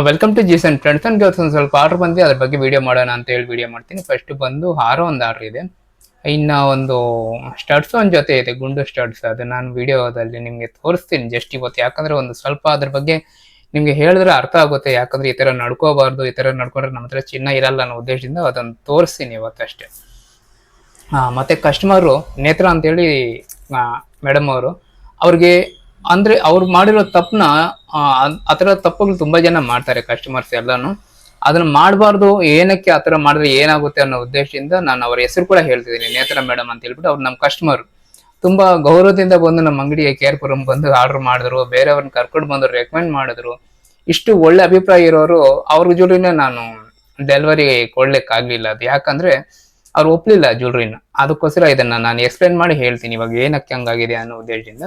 Welcome to Jeesan friends and girls ಒಂದು ಸ್ವಲ್ಪ order ಬಂದು ಅದ್ರ ಬಗ್ಗೆ ವಿಡಿಯೋ ಮಾಡೋಣ ಅಂತ ಹೇಳಿ ವಿಡಿಯೋ ಮಾಡ್ತೀನಿ. ಫಸ್ಟ್ ಬಂದು ಹಾರ ಒಂದು ಆರ್ಡರ್ ಇದೆ. ಇನ್ನು ಒಂದು ಸ್ಟಡ್ಸ್ ಒಂದು ಜೊತೆ ಇದೆ, ಗುಂಡು ಸ್ಟಡ್ಸ್ ಅದು ನಾನು ವಿಡಿಯೋದಲ್ಲಿ ನಿಮಗೆ ತೋರಿಸ್ತೀನಿ ಜಸ್ಟ್ ಇವತ್ತು. ಯಾಕಂದ್ರೆ ಒಂದು ಸ್ವಲ್ಪ ಅದ್ರ ಬಗ್ಗೆ ನಿಮಗೆ ಹೇಳಿದ್ರೆ ಅರ್ಥ ಆಗುತ್ತೆ. ಯಾಕಂದ್ರೆ ಈ ಥರ ನಡ್ಕೋಬಾರ್ದು, ಈ ಥರ ನಡ್ಕೊಂಡ್ರೆ ನಮ್ಮ ಹತ್ರ ಚಿನ್ನ ಇರಲ್ಲ ಅನ್ನೋ ಉದ್ದೇಶದಿಂದ ಅದನ್ನು ತೋರಿಸ್ತೀನಿ ಇವತ್ತಷ್ಟೇ ಮತ್ತೆ ಕಸ್ಟಮರು ನೇತ್ರ ಅಂತೇಳಿ ಮೇಡಮ್ ಅವರು, ಅವ್ರಿಗೆ ಅಂದ್ರೆ ಅವ್ರು ಮಾಡಿರೋ ತಪ್ಪನ್ನ ಆತರ ತಪ್ಪುಗಳು ತುಂಬಾ ಜನ ಮಾಡ್ತಾರೆ ಕಸ್ಟಮರ್ಸ್ ಎಲ್ಲಾನು. ಅದನ್ನ ಮಾಡಬಾರ್ದು, ಏನಕ್ಕೆ ಆತರ ಮಾಡಿದ್ರೆ ಏನಾಗುತ್ತೆ ಅನ್ನೋ ಉದ್ದೇಶದಿಂದ ನಾನು ಅವ್ರ ಹೆಸರು ಕೂಡ ಹೇಳ್ತಿದ್ದೀನಿ. ನೇತ್ರ ಮೇಡಮ್ ಅಂತ ಹೇಳ್ಬಿಟ್ಟು ಅವ್ರು ನಮ್ಮ ಕಸ್ಟಮರ್ ತುಂಬಾ ಗೌರವದಿಂದ ಬಂದು ನಮ್ಮ ಅಂಗಡಿಗೆ ಕೇರ್ಪುರಂ ಬಂದು ಆರ್ಡರ್ ಮಾಡಿದ್ರು, ಬೇರೆಯವ್ರನ್ನ ಕರ್ಕೊಂಡು ಬಂದು ರೆಕಮೆಂಡ್ ಮಾಡಿದ್ರು. ಇಷ್ಟು ಒಳ್ಳೆ ಅಭಿಪ್ರಾಯ ಇರೋರು ಅವ್ರ ಜೊತೆನೇ ನಾನು ಡೆಲಿವರಿ ಕೊಡ್ಲಿಕ್ಕಾಗ್ಲಿಲ್ಲ. ಅದು ಯಾಕಂದ್ರೆ ಅವ್ರು ಒಪ್ಲಿಲ್ಲ ಜ್ಯುವೆಲ್ರಿನ ಅದಕ್ಕೋಸ್ಕರ ಇದನ್ನ ನಾನು ಎಕ್ಸ್ಪ್ಲೈನ್ ಮಾಡಿ ಹೇಳ್ತೀನಿ. ಇವಾಗ ಏನಕ್ಕೆ ಹಂಗಾಗಿದೆ ಅನ್ನೋ ಉದ್ದೇಶದಿಂದ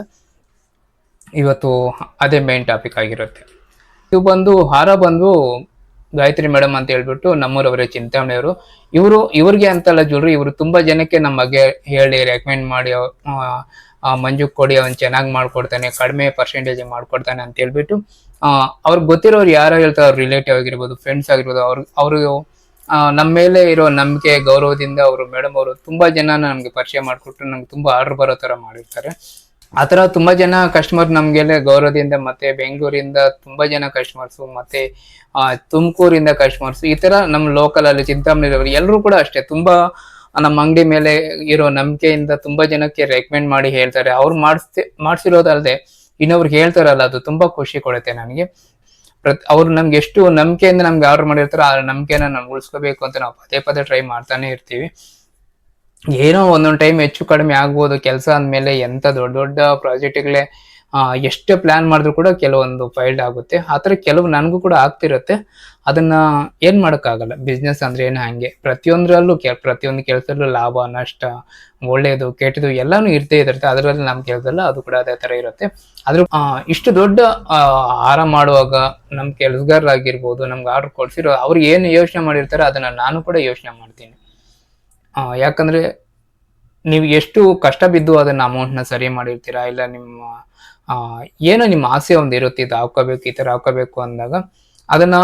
ಇವತ್ತು ಅದೇ ಮೇನ್ ಟಾಪಿಕ್ ಆಗಿರುತ್ತೆ. ಇದು ಬಂದು, ಹಾರ ಬಂದು ಗಾಯತ್ರಿ ಮೇಡಮ್ ಅಂತ ಹೇಳ್ಬಿಟ್ಟು ನಮ್ಮೂರವರೇ ಚಿಂತಾಮಣಿಯವರು. ಇವರು, ಇವ್ರಿಗೆ ಅಂತಲ್ಲ ಜ್ಯುವೆಲ್ರಿ ಇವರು ತುಂಬಾ ಜನಕ್ಕೆ ನಮ್ಮ ಬಗ್ಗೆ ಹೇಳಿ ರೆಕಮೆಂಡ್ ಮಾಡಿ ಮಂಜು ಕೊಡಿ, ಅವ್ನು ಚೆನ್ನಾಗಿ ಮಾಡ್ಕೊಡ್ತಾನೆ, ಕಡಿಮೆ ಪರ್ಸೆಂಟೇಜ್ ಮಾಡ್ಕೊಡ್ತಾನೆ ಅಂತ ಹೇಳ್ಬಿಟ್ಟು ಅವ್ರಿಗೆ ಗೊತ್ತಿರೋರು ಯಾರೋ ಹೇಳ್ತಾರೆ, ಅವ್ರ ರಿಲೇಟಿವ್ ಆಗಿರ್ಬೋದು ಫ್ರೆಂಡ್ಸ್ ಆಗಿರ್ಬೋದು, ಅವ್ರ, ಅವರು ನಮ್ಮ ಮೇಲೆ ಇರೋ ನಂಬಿಕೆ, ಗೌರವದಿಂದ ಅವರು ಮೇಡಮ್ ಅವರು ತುಂಬಾ ಜನ ನಮಗೆ ಪರಿಚಯ ಮಾಡಿಕೊಟ್ಟು ನಮ್ಗೆ ತುಂಬಾ ಆರ್ಡರ್ ಬರೋ ತರ ಮಾಡಿರ್ತಾರೆ. ಆ ತರ ತುಂಬಾ ಜನ ಕಸ್ಟಮರ್ ನಮ್ಗೆಲ್ಲ ಗೌರವದಿಂದ ಮತ್ತೆ ಬೆಂಗಳೂರಿಂದ ತುಂಬಾ ಜನ ಕಸ್ಟಮರ್ಸ್ ಮತ್ತೆ ತುಮಕೂರಿಂದ ಕಸ್ಟಮರ್ಸ್ ಈ ತರ ನಮ್ಮ ಲೋಕಲ್ ಅಲ್ಲಿ ಚಿಂತಾಮಣಿ ಎಲ್ಲರೂ ಕೂಡ ಅಷ್ಟೇ. ತುಂಬಾ ನಮ್ಮ ಅಂಗಡಿ ಮೇಲೆ ಇರೋ ನಂಬಿಕೆಯಿಂದ ತುಂಬಾ ಜನಕ್ಕೆ ರೆಕಮೆಂಡ್ ಮಾಡಿ ಹೇಳ್ತಾರೆ. ಅವ್ರು ಮಾಡಿಸ್ತಿ ಮಾಡಿಸಿರೋದಲ್ಲದೆ ಇನ್ನೊಬ್ರಿಗೆ ಹೇಳ್ತಾರಲ್ಲ, ಅದು ತುಂಬಾ ಖುಷಿ ಕೊಡುತ್ತೆ ನನಗೆ. ಪ್ರತ್, ಅವ್ರು ನಮ್ಗೆ ಎಷ್ಟು ನಂಬಿಕೆಯಿಂದ ನಮ್ಗೆ ಆರ್ಡರ್ ಮಾಡಿರ್ತಾರೋ ಆ ನಂಬಿಕೆನ ನಾವು ಉಳಿಸ್ಕೋಬೇಕು ಅಂತ ನಾವು ಪದೇ ಪದೇ ಟ್ರೈ ಮಾಡ್ತಾನೆ ಇರ್ತೀವಿ. ಏನೋ ಒಂದೊಂದು ಟೈಮ್ ಹೆಚ್ಚು ಕಡಿಮೆ ಆಗ್ಬೋದು, ಕೆಲಸ ಅಂದಮೇಲೆ ಎಂತ ದೊಡ್ಡ ದೊಡ್ಡ ಪ್ರಾಜೆಕ್ಟ್ಗಳೇ ಎಷ್ಟು ಪ್ಲಾನ್ ಮಾಡಿದ್ರು ಕೂಡ ಕೆಲವೊಂದು ಫೈಲ್ಡ್ ಆಗುತ್ತೆ. ಆ ಥರ ಕೆಲವು ನನಗೂ ಕೂಡ ಆಗ್ತಿರುತ್ತೆ. ಅದನ್ನ ಏನು ಮಾಡೋಕ್ಕಾಗಲ್ಲ. ಬಿಸ್ನೆಸ್ ಅಂದ್ರೆ ಏನು ಹಾಗೆ. ಪ್ರತಿಯೊಂದರಲ್ಲೂ ಕೆ, ಪ್ರತಿಯೊಂದು ಕೆಲಸದಲ್ಲೂ ಲಾಭ, ನಷ್ಟ ಒಳ್ಳೆಯದು ಕೆಟ್ಟದು ಎಲ್ಲಾನು ಇರ್ತೇ ಇರುತ್ತೆ. ಅದರಲ್ಲಿ ನಮ್ಮ ಕೆಲಸದಲ್ಲ ಅದು ಕೂಡ ಅದೇ ಥರ ಇರುತ್ತೆ. ಆದರೂ ಇಷ್ಟು ದೊಡ್ಡ ಆಹಾರ ಹಾರ ಮಾಡುವಾಗ ನಮ್ಮ ಕೆಲಸಗಾರರಾಗಿರ್ಬೋದು, ನಮ್ಗೆ ಆರ್ಡರ್ ಕೊಡಿಸಿರೋ ಅವ್ರು ಏನು ಯೋಚನೆ ಮಾಡಿರ್ತಾರೆ ಅದನ್ನು ನಾನು ಕೂಡ ಯೋಚನೆ ಮಾಡ್ತೀನಿ. ಯಾಕಂದ್ರೆ ನೀವು ಎಷ್ಟು ಕಷ್ಟ ಬಿದ್ದು ಅದನ್ನ ಅಮೌಂಟ್ನ ಸರಿ ಮಾಡಿರ್ತೀರಾ? ಇಲ್ಲ ನಿಮ್ಮ ಏನೋ ನಿಮ್ಮ ಆಸೆ ಒಂದು ಇರುತ್ತೆ, ಇದು ಹಾಕೋಬೇಕು, ಈ ಥರ ಹಾಕೋಬೇಕು ಅಂದಾಗ ಅದನ್ನ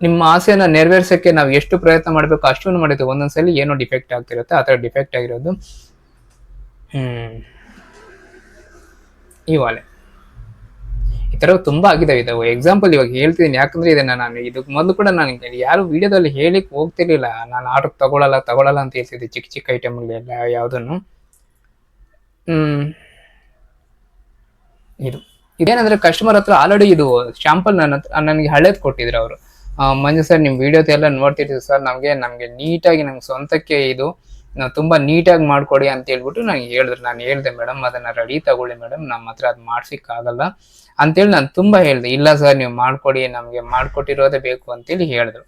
ನಿಮ್ಮ ಆಸೆನ ನೆರವೇರ್ಸಕ್ಕೆ ನಾವು ಎಷ್ಟು ಪ್ರಯತ್ನ ಮಾಡಬೇಕು ಅಷ್ಟನ್ನು ಮಾಡಿದ್ವಿ ಒಂದೊಂದ್ಸಲಿ ಏನೋ ಡಿಫೆಕ್ಟ್ ಆಗ್ತಿರುತ್ತೆ, ಆ ಥರ ಡಿಫೆಕ್ಟ್ ಆಗಿರೋದು. ಈ ವಾಲೆ. ಈ ತರ ತುಂಬಾ ಆಗಿದೆ. ಇದಾವೆ ಎಕ್ಸಾಂಪಲ್ ಇವಾಗ ಹೇಳ್ತಿದ್ದೀನಿ ಯಾಕಂದ್ರೆ ಇದನ್ನ ನಾನು ಇದಕ್ಕೆ ಮೊದಲು ಕೂಡ ನಾನು ಯಾರು ವಿಡಿಯೋದಲ್ಲಿ ಹೇಳಿಕ್ ಹೋಗ್ತಿರ್ಲಿಲ್ಲ. ನಾನು ಆರ್ಡರ್ ತಗೊಳಲ್ಲ ತಗೊಳಲ್ಲ ಅಂತ ಹೇಳ್ತಿದ್ದೆ. ಚಿಕ್ಕ ಚಿಕ್ಕ ಎಲ್ಲ ಯಾವುದನ್ನು. ಹ್ಮ್. ಇದು. ಇದೇನಂದ್ರೆ ಕಸ್ಟಮರ್ ಹತ್ರ ಆಲ್ರೆಡಿ ಇದು ಶಾಂಪಲ್ ನನ್ನ ಹತ್ರ, ನನಗೆ ಹಳೇದು ಕೊಟ್ಟಿದ್ರು ಅವರು. ಮಂಜು ಸರ್ ನಿಮ್ಮ ವಿಡಿಯೋ ಎಲ್ಲ ನೋಡ್ತಿರ್ತೀವಿ ಸರ್ ನಮಗೆ ನಮಗೆ ನೀಟಾಗಿ, ನಮ್ಗೆ ಸ್ವಂತಕ್ಕೆ ಇದು, ನಾವು ತುಂಬಾ ನೀಟಾಗಿ ಮಾಡ್ಕೊಡಿ ಅಂತ ಹೇಳ್ಬಿಟ್ಟು ನಾನು ಹೇಳಿದ್ರು. ನಾನು ಹೇಳ್ದೆ, ಮೇಡಮ್, ಅದನ್ನ ರೆಡಿ ತಗೊಳ್ಳಿ ಮೇಡಮ್. ನಮ್ಮ ಹತ್ರ ಅದು ಮಾಡ್ಸಿಕ್ ಆಗಲ್ಲ ಅಂತೇಳಿ ನಾನು ತುಂಬಾ ಹೇಳಿದೆ, ಇಲ್ಲ ಸರ್ ನೀವು ಮಾಡ್ಕೊಡಿ, ನಮಗೆ ಮಾಡ್ಕೊಟ್ಟಿರೋದೇ ಬೇಕು ಅಂತೇಳಿ ಹೇಳಿದ್ರು.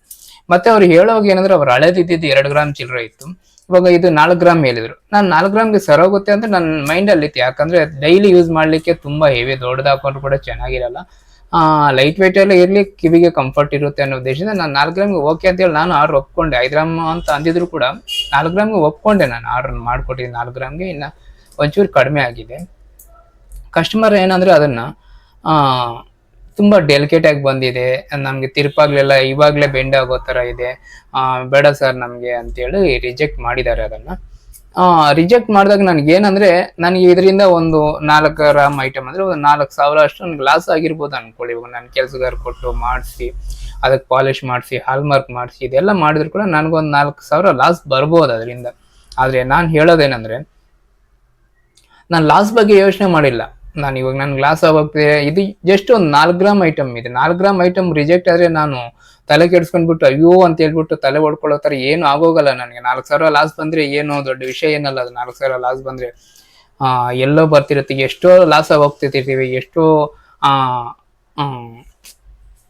ಮತ್ತೆ ಅವ್ರು ಹೇಳೋವಾಗ ಏನಂದ್ರೆ, ಅವ್ರು ಹಳೇದಿದ್ದು ಎರಡು ಗ್ರಾಮ್ ಚಿಲ್ಲರೆ ಇತ್ತು. ಇವಾಗ ಇದು ನಾಲ್ಕು ಗ್ರಾಮ್ ಹೇಳಿದ್ರು. ನಾನು ನಾಲ್ಕು ಗ್ರಾಮ್ಗೆ ಸರೋಗುತ್ತೆ ಅಂತ ನನ್ನ ಮೈಂಡ್ ಅಲ್ಲಿ ಇತ್ತು. ಯಾಕಂದ್ರೆ ಡೈಲಿ ಯೂಸ್ ಮಾಡ್ಲಿಕ್ಕೆ ತುಂಬಾ ಹೆವಿ ದೊಡ್ಡದಾಕೊಂಡ್ರು ಕೂಡ ಚೆನ್ನಾಗಿರಲ್ಲ. ಲೈಟ್ ವೆಯ್ಟ್ ಎಲ್ಲ ಇರಲಿ, ಕಿವಿಗೆ ಕಂಫರ್ಟ್ ಇರುತ್ತೆ ಅನ್ನೋ ಉದ್ದೇಶದಿಂದ ನಾನು ನಾಲ್ಕು ಗ್ರಾಮ್ಗೆ ಓಕೆ ಅಂತೇಳಿ ನಾನು ಆರ್ಡ್ರ್ ಒಪ್ಕೊಂಡೆ. ಐದು ಗ್ರಾಮ್ ಅಂತ ಅಂದಿದ್ರು ಕೂಡ ನಾಲ್ಕು ಗ್ರಾಮ್ಗೆ ಒಪ್ಕೊಂಡೆ ನಾನು ಆರ್ಡರ್ ಮಾಡ್ಕೊಟ್ಟಿದ್ದೀನಿ ನಾಲ್ಕು ಗ್ರಾಮ್ಗೆ ಇನ್ನ ಒಂಚೂರು ಕಡಿಮೆ ಆಗಿದೆ. ಕಸ್ಟಮರ್ ಏನಂದ್ರೆ ಅದನ್ನ ತುಂಬಾ ಡೆಲಿಕೇಟ್ ಆಗಿ ಬಂದಿದೆ. ನಮಗೆ ತಿರುಪಾಗ್ಲೆಲ್ಲ ಇವಾಗಲೇ ಬೆಂಡ್ ಆಗೋ ತರ ಇದೆ. ಬೇಡ ಸರ್ ನಮಗೆ ಅಂತೇಳಿ ರಿಜೆಕ್ಟ್ ಮಾಡಿದ್ದಾರೆ ಅದನ್ನ. ರಿಜೆಕ್ಟ್ ಮಾಡಿದಾಗ ನನಗೆ ಏನಂದ್ರೆ, ನನಗೆ ಇದರಿಂದ ಒಂದು ನಾಲ್ಕು ರಾಮ್ ಐಟಮ್ ಅಂದರೆ ಒಂದು ನಾಲ್ಕು ಸಾವಿರ ಅಷ್ಟು ನನಗೆ ಲಾಸ್ ಆಗಿರ್ಬೋದು ಅನ್ಕೊಳ್ಳಿ. ಇವಾಗ ನಾನು ಕೆಲಸಗಾರ ಕೊಟ್ಟು ಮಾಡಿಸಿ ಅದಕ್ಕೆ ಪಾಲಿಶ್ ಮಾಡಿಸಿ ಹಾಲ್ಮಾರ್ಕ್ ಮಾಡಿಸಿ, ಇದೆಲ್ಲ ಮಾಡಿದ್ರು ಕೂಡ ನನಗೊಂದು ನಾಲ್ಕು ಸಾವಿರ ಲಾಸ್ ಬರ್ಬೋದು ಅದರಿಂದ. ಆದ್ರೆ ನಾನು ಹೇಳೋದೇನಂದ್ರೆ, ನಾನು ಲಾಸ್ ಬಗ್ಗೆ ಯೋಚನೆ ಮಾಡಿಲ್ಲ. ನಾನು ಇವಾಗ ನನ್ಗೆ ಗ್ಲಾಸ್ ಆಗೋಗ್ತಿದೆ ಇದು ಜಸ್ಟ್ ಒಂದು ನಾಲ್ಕು ಗ್ರಾಮ್ ಐಟಮ್ ಇದೆ. ನಾಲ್ಕು ಗ್ರಾಮ್ ಐಟಮ್ ರಿಜೆಕ್ಟ್ ಆದ್ರೆ ನಾನು ತಲೆ ಕೆಡಿಸ್ಕೊಂಡ್ಬಿಟ್ಟು, ಅಯ್ಯೋ ಅಂತ ಹೇಳ್ಬಿಟ್ಟು ತಲೆ ಹೊಡ್ಕೊಳ್ಳೋ ಥರ ಏನು ಆಗೋಗಲ್ಲ ನನಗೆ. ನಾಲ್ಕು ಸಾವಿರ ಲಾಸ್ ಬಂದ್ರೆ ಏನು ದೊಡ್ಡ ವಿಷಯ ಏನಲ್ಲ ಅದು. ನಾಲ್ಕು ಸಾವಿರ ಲಾಸ್ ಬಂದ್ರೆ ಎಲ್ಲೋ ಬರ್ತಿರುತ್ತೆ. ಎಷ್ಟೋ ಲಾಸ್ ಆಗಿ ಹೋಗ್ತಿರ್ತೀವಿ. ಎಷ್ಟೋ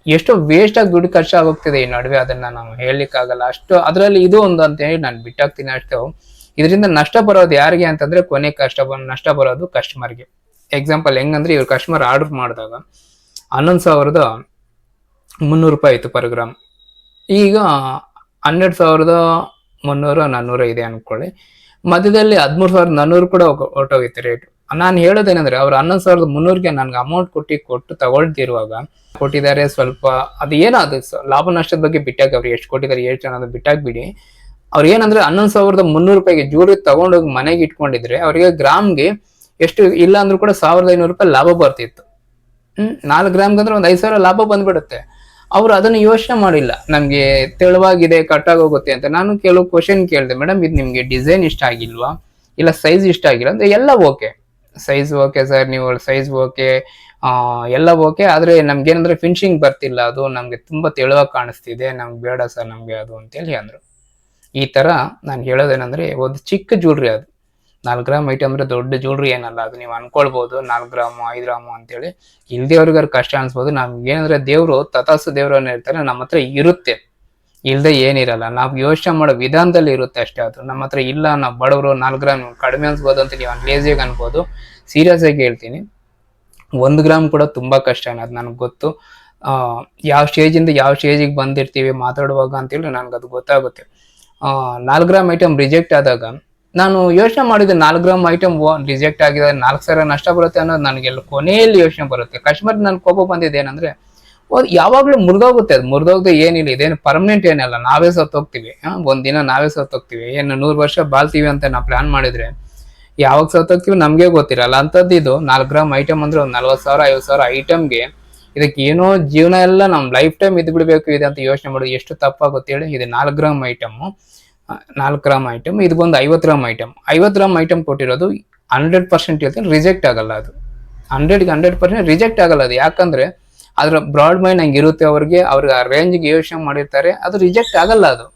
ಎಷ್ಟೋ ವೇಸ್ಟ್ ಆಗಿ ದುಡ್ಡು ಖರ್ಚಾಗೋಗ್ತಿದೆ ಈ ನಡುವೆ. ಅದನ್ನ ನಾವು ಹೇಳಲಿಕ್ಕಾಗಲ್ಲ. ಅಷ್ಟು ಅದರಲ್ಲಿ ಇದು ಒಂದು ಅಂತ ಹೇಳಿ ನಾನು ಬಿಟ್ಟಾಗ್ತೀನಿ ಅಷ್ಟು. ಇದರಿಂದ ನಷ್ಟ ಬರೋದು ಯಾರಿಗೆ ಅಂತಂದ್ರೆ ಕೊನೆ ಕಷ್ಟ ನಷ್ಟ ಬರೋದು ಕಸ್ಟಮರ್ಗೆ ಎಕ್ಸಾಂಪಲ್ ಹೆಂಗಂದ್ರೆ ಇವ್ರು ಕಸ್ಟಮರ್ ಆರ್ಡರ್ ಮಾಡಿದಾಗ ಹನ್ನೊಂದು ಸಾವಿರದ ಮುನ್ನೂರು ರೂಪಾಯಿ ಇತ್ತು ಪರ್ ಗ್ರಾಮ್ ಈಗ ಹನ್ನೆರಡು ಸಾವಿರದ ಮುನ್ನೂರು ನಾನ್ನೂರು ಇದೆ ಅನ್ಕೊಳ್ಳಿ. ಮಧ್ಯದಲ್ಲಿ ಹದಿಮೂರು ಸಾವಿರದ ನಾನ್ನೂರು ಕೂಡ ಹೊರ್ಟೋಗಿತ್ತು ರೇಟ್ ನಾನು ಹೇಳೋದೇನಂದ್ರೆ ಅವ್ರು ಹನ್ನೊಂದು ಸಾವಿರದ ಮುನ್ನೂರಿಗೆ ನನ್ಗೆ ಅಮೌಂಟ್ ಕೊಟ್ಟು ಕೊಟ್ಟು ತಗೊಳ್ತಿರುವಾಗ ಕೊಟ್ಟಿದ್ದಾರೆ ಸ್ವಲ್ಪ ಅದು ಏನೋ ಅದು ಲಾಭ ನಷ್ಟದ ಬಗ್ಗೆ ಬಿಟ್ಟಾಗ ಅವ್ರು ಎಷ್ಟು ಕೊಟ್ಟಿದ್ದಾರೆ, ಎಷ್ಟು ಜನ ಅದು ಬಿಟ್ಟಾಕ್ಬಿಡಿ ಅವ್ರು ಏನಂದ್ರೆ ಹನ್ನೊಂದು ಸಾವಿರದ ಮುನ್ನೂರು ರೂಪಾಯಿಗೆ ಜೂರಿ ತಗೊಂಡೋಗಿ ಮನೆಗೆ ಇಟ್ಕೊಂಡಿದ್ರೆ ಅವರಿಗೆ ಗ್ರಾಮ್ಗೆ ಎಷ್ಟು ಇಲ್ಲ ಅಂದ್ರೂ ಕೂಡ ಸಾವಿರದ ಐನೂರು ರೂಪಾಯಿ ಲಾಭ ಬರ್ತಿತ್ತು. ಹ್ಮ್, ನಾಲ್ಕು ಗ್ರಾಮ್ಗಂದ್ರೆ ಒಂದು ಐದು ಸಾವಿರ ಲಾಭ ಬಂದ್ಬಿಡುತ್ತೆ. ಅವರು ಅದನ್ನು ಯೋಚನೆ ಮಾಡಿಲ್ಲ. ನಮ್ಗೆ ತೆಳುವಾಗಿದೆ ಕಟ್ಟಾಗಿ ಹೋಗುತ್ತೆ ಅಂತ ನಾನು ಕೆಲವು ಕ್ವಶನ್ ಕೇಳಿದೆ, ಮೇಡಮ್, ಇದು ನಿಮ್ಗೆ ಡಿಸೈನ್ ಇಷ್ಟ ಆಗಿಲ್ವಾ? ಇಲ್ಲ ಸೈಜ್ ಇಷ್ಟ ಆಗಿಲ್ಲ? ಅಂದ್ರೆ, ಎಲ್ಲ ಓಕೆ ಸೈಜ್ ಓಕೆ ಸರ್ ನೀವು ಸೈಜ್ ಓಕೆ ಎಲ್ಲ ಓಕೆ ಆದ್ರೆ ನಮ್ಗೆ ಏನಂದ್ರೆ ಫಿನಿಶಿಂಗ್ ಬರ್ತಿಲ್ಲ. ಅದು ನಮ್ಗೆ ತುಂಬಾ ತೆಳುವಾಗಿ ಕಾಣಿಸ್ತಿದೆ. ನಮ್ಗೆ ಬೇಡ ಸರ್ ನಮ್ಗೆ ಅದು ಅಂತೇಳಿ ಅಂದ್ರು. ಈ ತರ ನಾನು ಹೇಳೋದೇನಂದ್ರೆ, ಒಂದು ಚಿಕ್ಕ ಜ್ಯುವೆಲ್ರಿ ಅದು. ನಾಲ್ಕು ಗ್ರಾಮ್ ಐಟಮ್ ಅಂದ್ರೆ ದೊಡ್ಡ ಜ್ಯುವೆಲ್ರಿ ಏನಲ್ಲ, ಅದು ನೀವು ಅನ್ಕೊಳ್ಬಹುದು ನಾಲ್ಕು ಗ್ರಾಮು, ಐದು ಗ್ರಾಮು ಅಂತೇಳಿ. ಇಲ್ದೇವ್ರಿಗಾರು ಕಷ್ಟ ಅನ್ಸ್ಬೋದು. ನಮ್ಗೆ ಏನಂದ್ರೆ ದೇವರು ತಥಾಸು ದೇವರು ಇರ್ತಾರೆ ನಮ್ಮ ಹತ್ರ ಇರುತ್ತೆ. ಇಲ್ಲದೆ ಏನಿರಲ್ಲ. ನಾವು ಯೋಚನೆ ಮಾಡೋ ವಿಧಾನದಲ್ಲಿ ಇರುತ್ತೆ ಅಷ್ಟೇ ಅದು. ನಮ್ಮ ಹತ್ರ ಇಲ್ಲ ನಾವು ಬಡವರು ನಾಲ್ಕು ಗ್ರಾಮ್ ಕಡಿಮೆ ಅನ್ಸ್ಬೋದು ಅಂತ ನೀವು ಲೇಸಿಯಾಗಿ ಅನ್ಬೋದು. ಸೀರಿಯಸ್ ಆಗಿ ಹೇಳ್ತೀನಿ. ಒಂದು ಗ್ರಾಮ್ ಕೂಡ ತುಂಬಾ ಕಷ್ಟ ಅನ್ನೋದು ನನಗೆ ಗೊತ್ತು. ಯಾವ ಸ್ಟೇಜಿಂದ ಯಾವ ಸ್ಟೇಜಿಗೆ ಬಂದಿರ್ತೀವಿ ಮಾತಾಡುವಾಗ ಅಂತೇಳಿ ನನಗೆ ಅದು ಗೊತ್ತಾಗುತ್ತೆ ನಾಲ್ಕು ಗ್ರಾಮ್ ಐಟಮ್ ರಿಜೆಕ್ಟ್ ಆದಾಗ ನಾನು ಯೋಚನೆ ಮಾಡಿದ ನಾಲ್ಕು ಗ್ರಾಮ್ ಐಟಮ್ ರಿಜೆಕ್ಟ್ ಆಗಿದೆ ನಾಲ್ಕು ಸಾವಿರ ನಷ್ಟ ಬರುತ್ತೆ ಅನ್ನೋದು ನನಗೆಲ್ಲ ಕೊನೆಯಲ್ಲಿ ಯೋಚನೆ ಬರುತ್ತೆ. ಕಸ್ಟಮರ್ ನನ್ ಕೋಪ ಬಂದಿದೆ ಏನಂದ್ರೆ ಯಾವಾಗಲೂ ಮುರಿದೋಗುತ್ತೆ ಅದು, ಮುರಿದೋಗದೆ ಏನಿಲ್ಲ, ಇದೇನು ಪರ್ಮನೆಂಟ್ ಏನಲ್ಲ, ನಾವೇ ಸತ್ತೋಗ್ತೀವಿ. ಒಂದ್ ಒಂದಿನ ನಾವೇ ಸತ್ತೋಗ್ತೀವಿ. ಏನು ನೂರು ವರ್ಷ ಬಾಳ್ತೀವಿ ಅಂತ ನಾವು ಪ್ಲಾನ್ ಮಾಡಿದ್ರೆ, ಯಾವಾಗ ಸತ್ತೋಗ್ತೀವಿ ನಮ್ಗೆ ಗೊತ್ತಿರಲ್ಲ. ಅಂಥದ್ದು ಇದು, ನಾಲ್ಕು ಗ್ರಾಮ್ ಐಟಮ್ ಅಂದ್ರೆ ಒಂದು ನಲ್ವತ್ತು ಸಾವಿರ, ಐವತ್ತು ಸಾವಿರ ಐಟಮ್ಗೆ ಇದಕ್ಕೆ ಏನೋ ಜೀವನ ಎಲ್ಲ ನಮ್ ಲೈಫ್ ಟೈಮ್ ಇದ್ ಬಿಡಬೇಕು ಇದೆ ಅಂತ ಯೋಚನೆ ಮಾಡೋದು ಎಷ್ಟು ತಪ್ಪಾಗುತ್ತೆ ಹೇಳಿ, ಇದು ನಾಲ್ಕು ಗ್ರಾಮ್ ಐಟಮ್ ನಾಲ್ಕು ಗ್ರಾಮ್ ಐಟಮ್ ಇದು ಬಂದು ಐವತ್ತು ಗ್ರಾಮ್ ಐಟಮ್ ಐವತ್ತು ಗ್ರಾಮ್ ಐಟಮ್ ಕೊಟ್ಟಿರೋದು ಹಂಡ್ರೆಡ್ ಪರ್ಸೆಂಟ್ ಹೇಳ್ತೀನಿ ರಿಜೆಕ್ಟ್ ಆಗಲ್ಲ ಅದು. ಹಂಡ್ರೆಡ್ಗೆ ಹಂಡ್ರೆಡ್ ಪರ್ಸೆಂಟ್ ರಿಜೆಕ್ಟ್ ಆಗಲ್ಲ ಅದು. ಯಾಕಂದ್ರೆ ಅದ್ರ ಬ್ರಾಡ್ ಮೈಂಡ್ ಹಂಗೆ ಇರುತ್ತೆ ಅವ್ರಿಗೆ ಅವ್ರಿಗೆ ಆ ರೇಂಜ್ಗೆ ಯೋಚನೆ ಮಾಡಿರ್ತಾರೆ, ಅದು ರಿಜೆಕ್ಟ್ ಆಗಲ್ಲ ಅದು.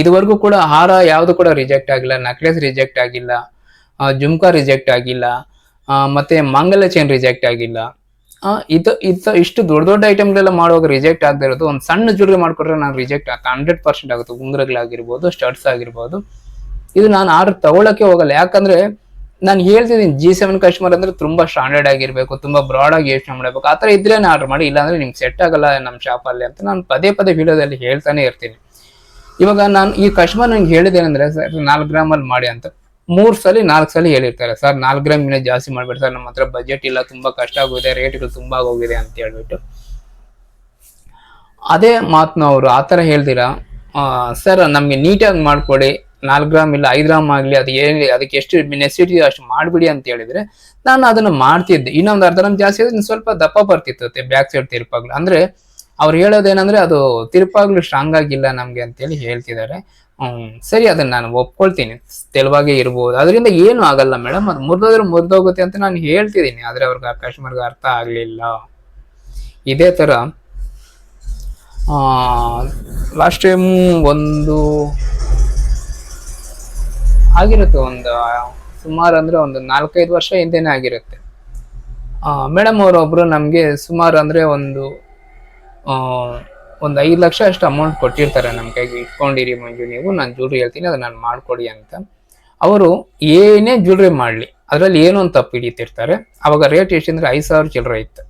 ಇದುವರೆಗೂ ಕೂಡ ಹಾರ ಯಾವುದು ಕೂಡ ರಿಜೆಕ್ಟ್ ಆಗಿಲ್ಲ. ನಕ್ಲೆಸ್ ರಿಜೆಕ್ಟ್ ಆಗಿಲ್ಲ ಜುಮ್ಕಾ ರಿಜೆಕ್ಟ್ ಆಗಿಲ್ಲ ಮತ್ತೆ ಮಂಗಲ ಚೈನ್ ರಿಜೆಕ್ಟ್ ಆಗಿಲ್ಲ. ಇದು ಇದು ಇಷ್ಟು ದೊಡ್ಡ ದೊಡ್ಡ ಐಟಮ್ಗಳೆಲ್ಲ ಮಾಡುವಾಗ ರಿಜೆಕ್ಟ್ ಆಗದೆ ಇರೋದು. ಒಂದು ಸಣ್ಣ ಜುಡ್ರಿ ಮಾಡಿಕೊಟ್ರೆ ನಾನು ರಿಜೆಕ್ಟ್ ಆಗ್ತಾ ಹಂಡ್ರೆಡ್ ಪರ್ಸೆಂಟ್ ಆಗುತ್ತೆ. ಉಂಗ್ರಗಳಾಗಿರ್ಬೋದು ಸ್ಟಡ್ಸ್ ಆಗಿರ್ಬೋದು. ಇದು ನಾನು ಆರ್ಡರ್ ತಗೊಳಕ್ಕೆ ಹೋಗಲ್ಲ. ಯಾಕಂದ್ರೆ ನಾನು ಹೇಳ್ತಿದ್ದೀನಿ ಜಿ ಸೆವೆನ್ ಕಸ್ಟಮರ್ ಅಂದ್ರೆ ತುಂಬಾ ಸ್ಟ್ಯಾಂಡರ್ಡ್ ಆಗಿರ್ಬೇಕು, ತುಂಬಾ ಬ್ರಾಡ್ ಆಗಿ ಯೋಚನೆ ಮಾಡಬೇಕು. ಆ ಥರ ಇದ್ರೇನೆ ಆರ್ಡರ್ ಮಾಡಿ. ಇಲ್ಲಾಂದ್ರೆ ನಿಮ್ಗೆ ಸೆಟ್ ಆಗಲ್ಲ ನಮ್ಮ ಶಾಪಲ್ಲಿ ಅಂತ ನಾನು ಪದೇ ಪದೇ ವಿಡಿಯೋದಲ್ಲಿ ಹೇಳ್ತಾನೆ ಇರ್ತೀನಿ. ಇವಾಗ ನಾನು ಈ ಕಸ್ಟಮರ್ ನಂಗೆ ಹೇಳಿದ್ದೇನೆಂದ್ರೆ ಸರ್, ನಾಲ್ಕು ಗ್ರಾಮಲ್ಲಿ ಮಾಡಿ ಅಂತ. ಮೂರ್ ಸಲ, ನಾಲ್ಕು ಸಲ ಹೇಳಿರ್ತಾರೆ, ಸರ್, ನಾಲ್ಕು ಗ್ರಾಮ್ ಇನ್ನೂ ಜಾಸ್ತಿ ಮಾಡ್ಬೇಡಿ, ಸರ್ ನಮ್ಮ ಹತ್ರ ಬಜೆಟ್ ಇಲ್ಲ, ತುಂಬಾ ಕಷ್ಟ ಆಗೋಗಿದೆ, ರೇಟ್ಗಳು ತುಂಬಾ ಆಗೋಗಿದೆ ಅಂತ ಹೇಳ್ಬಿಟ್ಟು. ಅದೇ ಮಾತನ್ನ ಅವರು ಆ ಥರ ಹೇಳ್ತೀರಾ ಸರ್, ನಮಗೆ ನೀಟಾಗಿ ಮಾಡ್ಕೊಡಿ, ನಾಲ್ಕು ಗ್ರಾಮ್ ಇಲ್ಲ, ಐದು ಗ್ರಾಮ್ ಆಗಲಿ, ಅದು ಏನೇ, ಅದಕ್ಕೆ ಎಷ್ಟು ನೆಸಿಟಿ ಅಷ್ಟು ಮಾಡಿಬಿಡಿ ಅಂತ ಹೇಳಿದ್ರೆ, ನಾನು ಅದನ್ನು ಮಾಡ್ತಿದ್ದೆ. ಇನ್ನೊಂದು ಅರ್ಧ ಗ್ರಾಮ್ ಜಾಸ್ತಿ ಆದರೆ ಸ್ವಲ್ಪ ದಪ್ಪ ಬರ್ತಿತ್ತು ಬ್ಯಾಕ್ ಸೈಡ್ ತಿರುಪಾಗ್ಲು. ಅಂದ್ರೆ ಅವ್ರು ಹೇಳೋದೇನಂದ್ರೆ ಅದು ತಿರುಪಾಗ್ಲು ಸ್ಟ್ರಾಂಗ್ ಆಗಿಲ್ಲ ನಮ್ಗೆ ಅಂತೇಳಿ ಹೇಳ್ತಿದ್ದಾರೆ. ಸರಿ ಅದನ್ನ ನಾನು ಒಪ್ಕೊಳ್ತೀನಿ. ತೆಳುವಾಗೆ ಇರ್ಬೋದು. ಅದರಿಂದ ಏನು ಆಗಲ್ಲ ಮೇಡಮ್ ಅದು ಮುರಿದೋದ್ರೆ ಮುರಿದೋಗುತ್ತೆ ಅಂತ ನಾನು ಹೇಳ್ತಿದ್ದೀನಿ. ಆದ್ರೆ ಅವ್ರಿಗೆ ಕಸ್ಟಮರ್ಗೆ ಅರ್ಥ ಆಗ್ಲಿಲ್ಲ. ಇದೇ ತರ ಲಾಸ್ಟ್ ಟೈಮ್ ಒಂದು ಆಗಿರುತ್ತೆ ಒಂದು ಸುಮಾರು ಅಂದ್ರೆ ಒಂದು ನಾಲ್ಕೈದು ವರ್ಷ ಹಿಂದೆನೇ ಆಗಿರುತ್ತೆ. ಮೇಡಮ್ ಅವರೊಬ್ರು ನಮಗೆ ಸುಮಾರು ಅಂದ್ರೆ ಒಂದು ಆ, ಒಂದು ಐದು ಲಕ್ಷ ಅಷ್ಟು ಅಮೌಂಟ್ ಕೊಟ್ಟಿರ್ತಾರೆ ನಮ್ಮ ಕೈಗೆ ಇಟ್ಕೊಂಡಿರಿ ಮಂಜು ನೀವು, ನಾನು ಜ್ಯೂಲ್ರಿ ಹೇಳ್ತೀನಿ ಅದನ್ನ ನಾನು ಮಾಡಿಕೊಡಿ ಅಂತ. ಅವರು ಏನೇ ಜ್ಯುವೆಲ್ರಿ ಮಾಡಲಿ, ಅದರಲ್ಲಿ ಏನೋ ಒಂದು ತಪ್ಪು ಹಿಡಿತಿರ್ತಾರೆ. ಅವಾಗ ರೇಟ್ ಎಷ್ಟಂದ್ರೆ ಐದು ಸಾವಿರ ಚಿಲ್ಲರೆ ಇತ್ತು.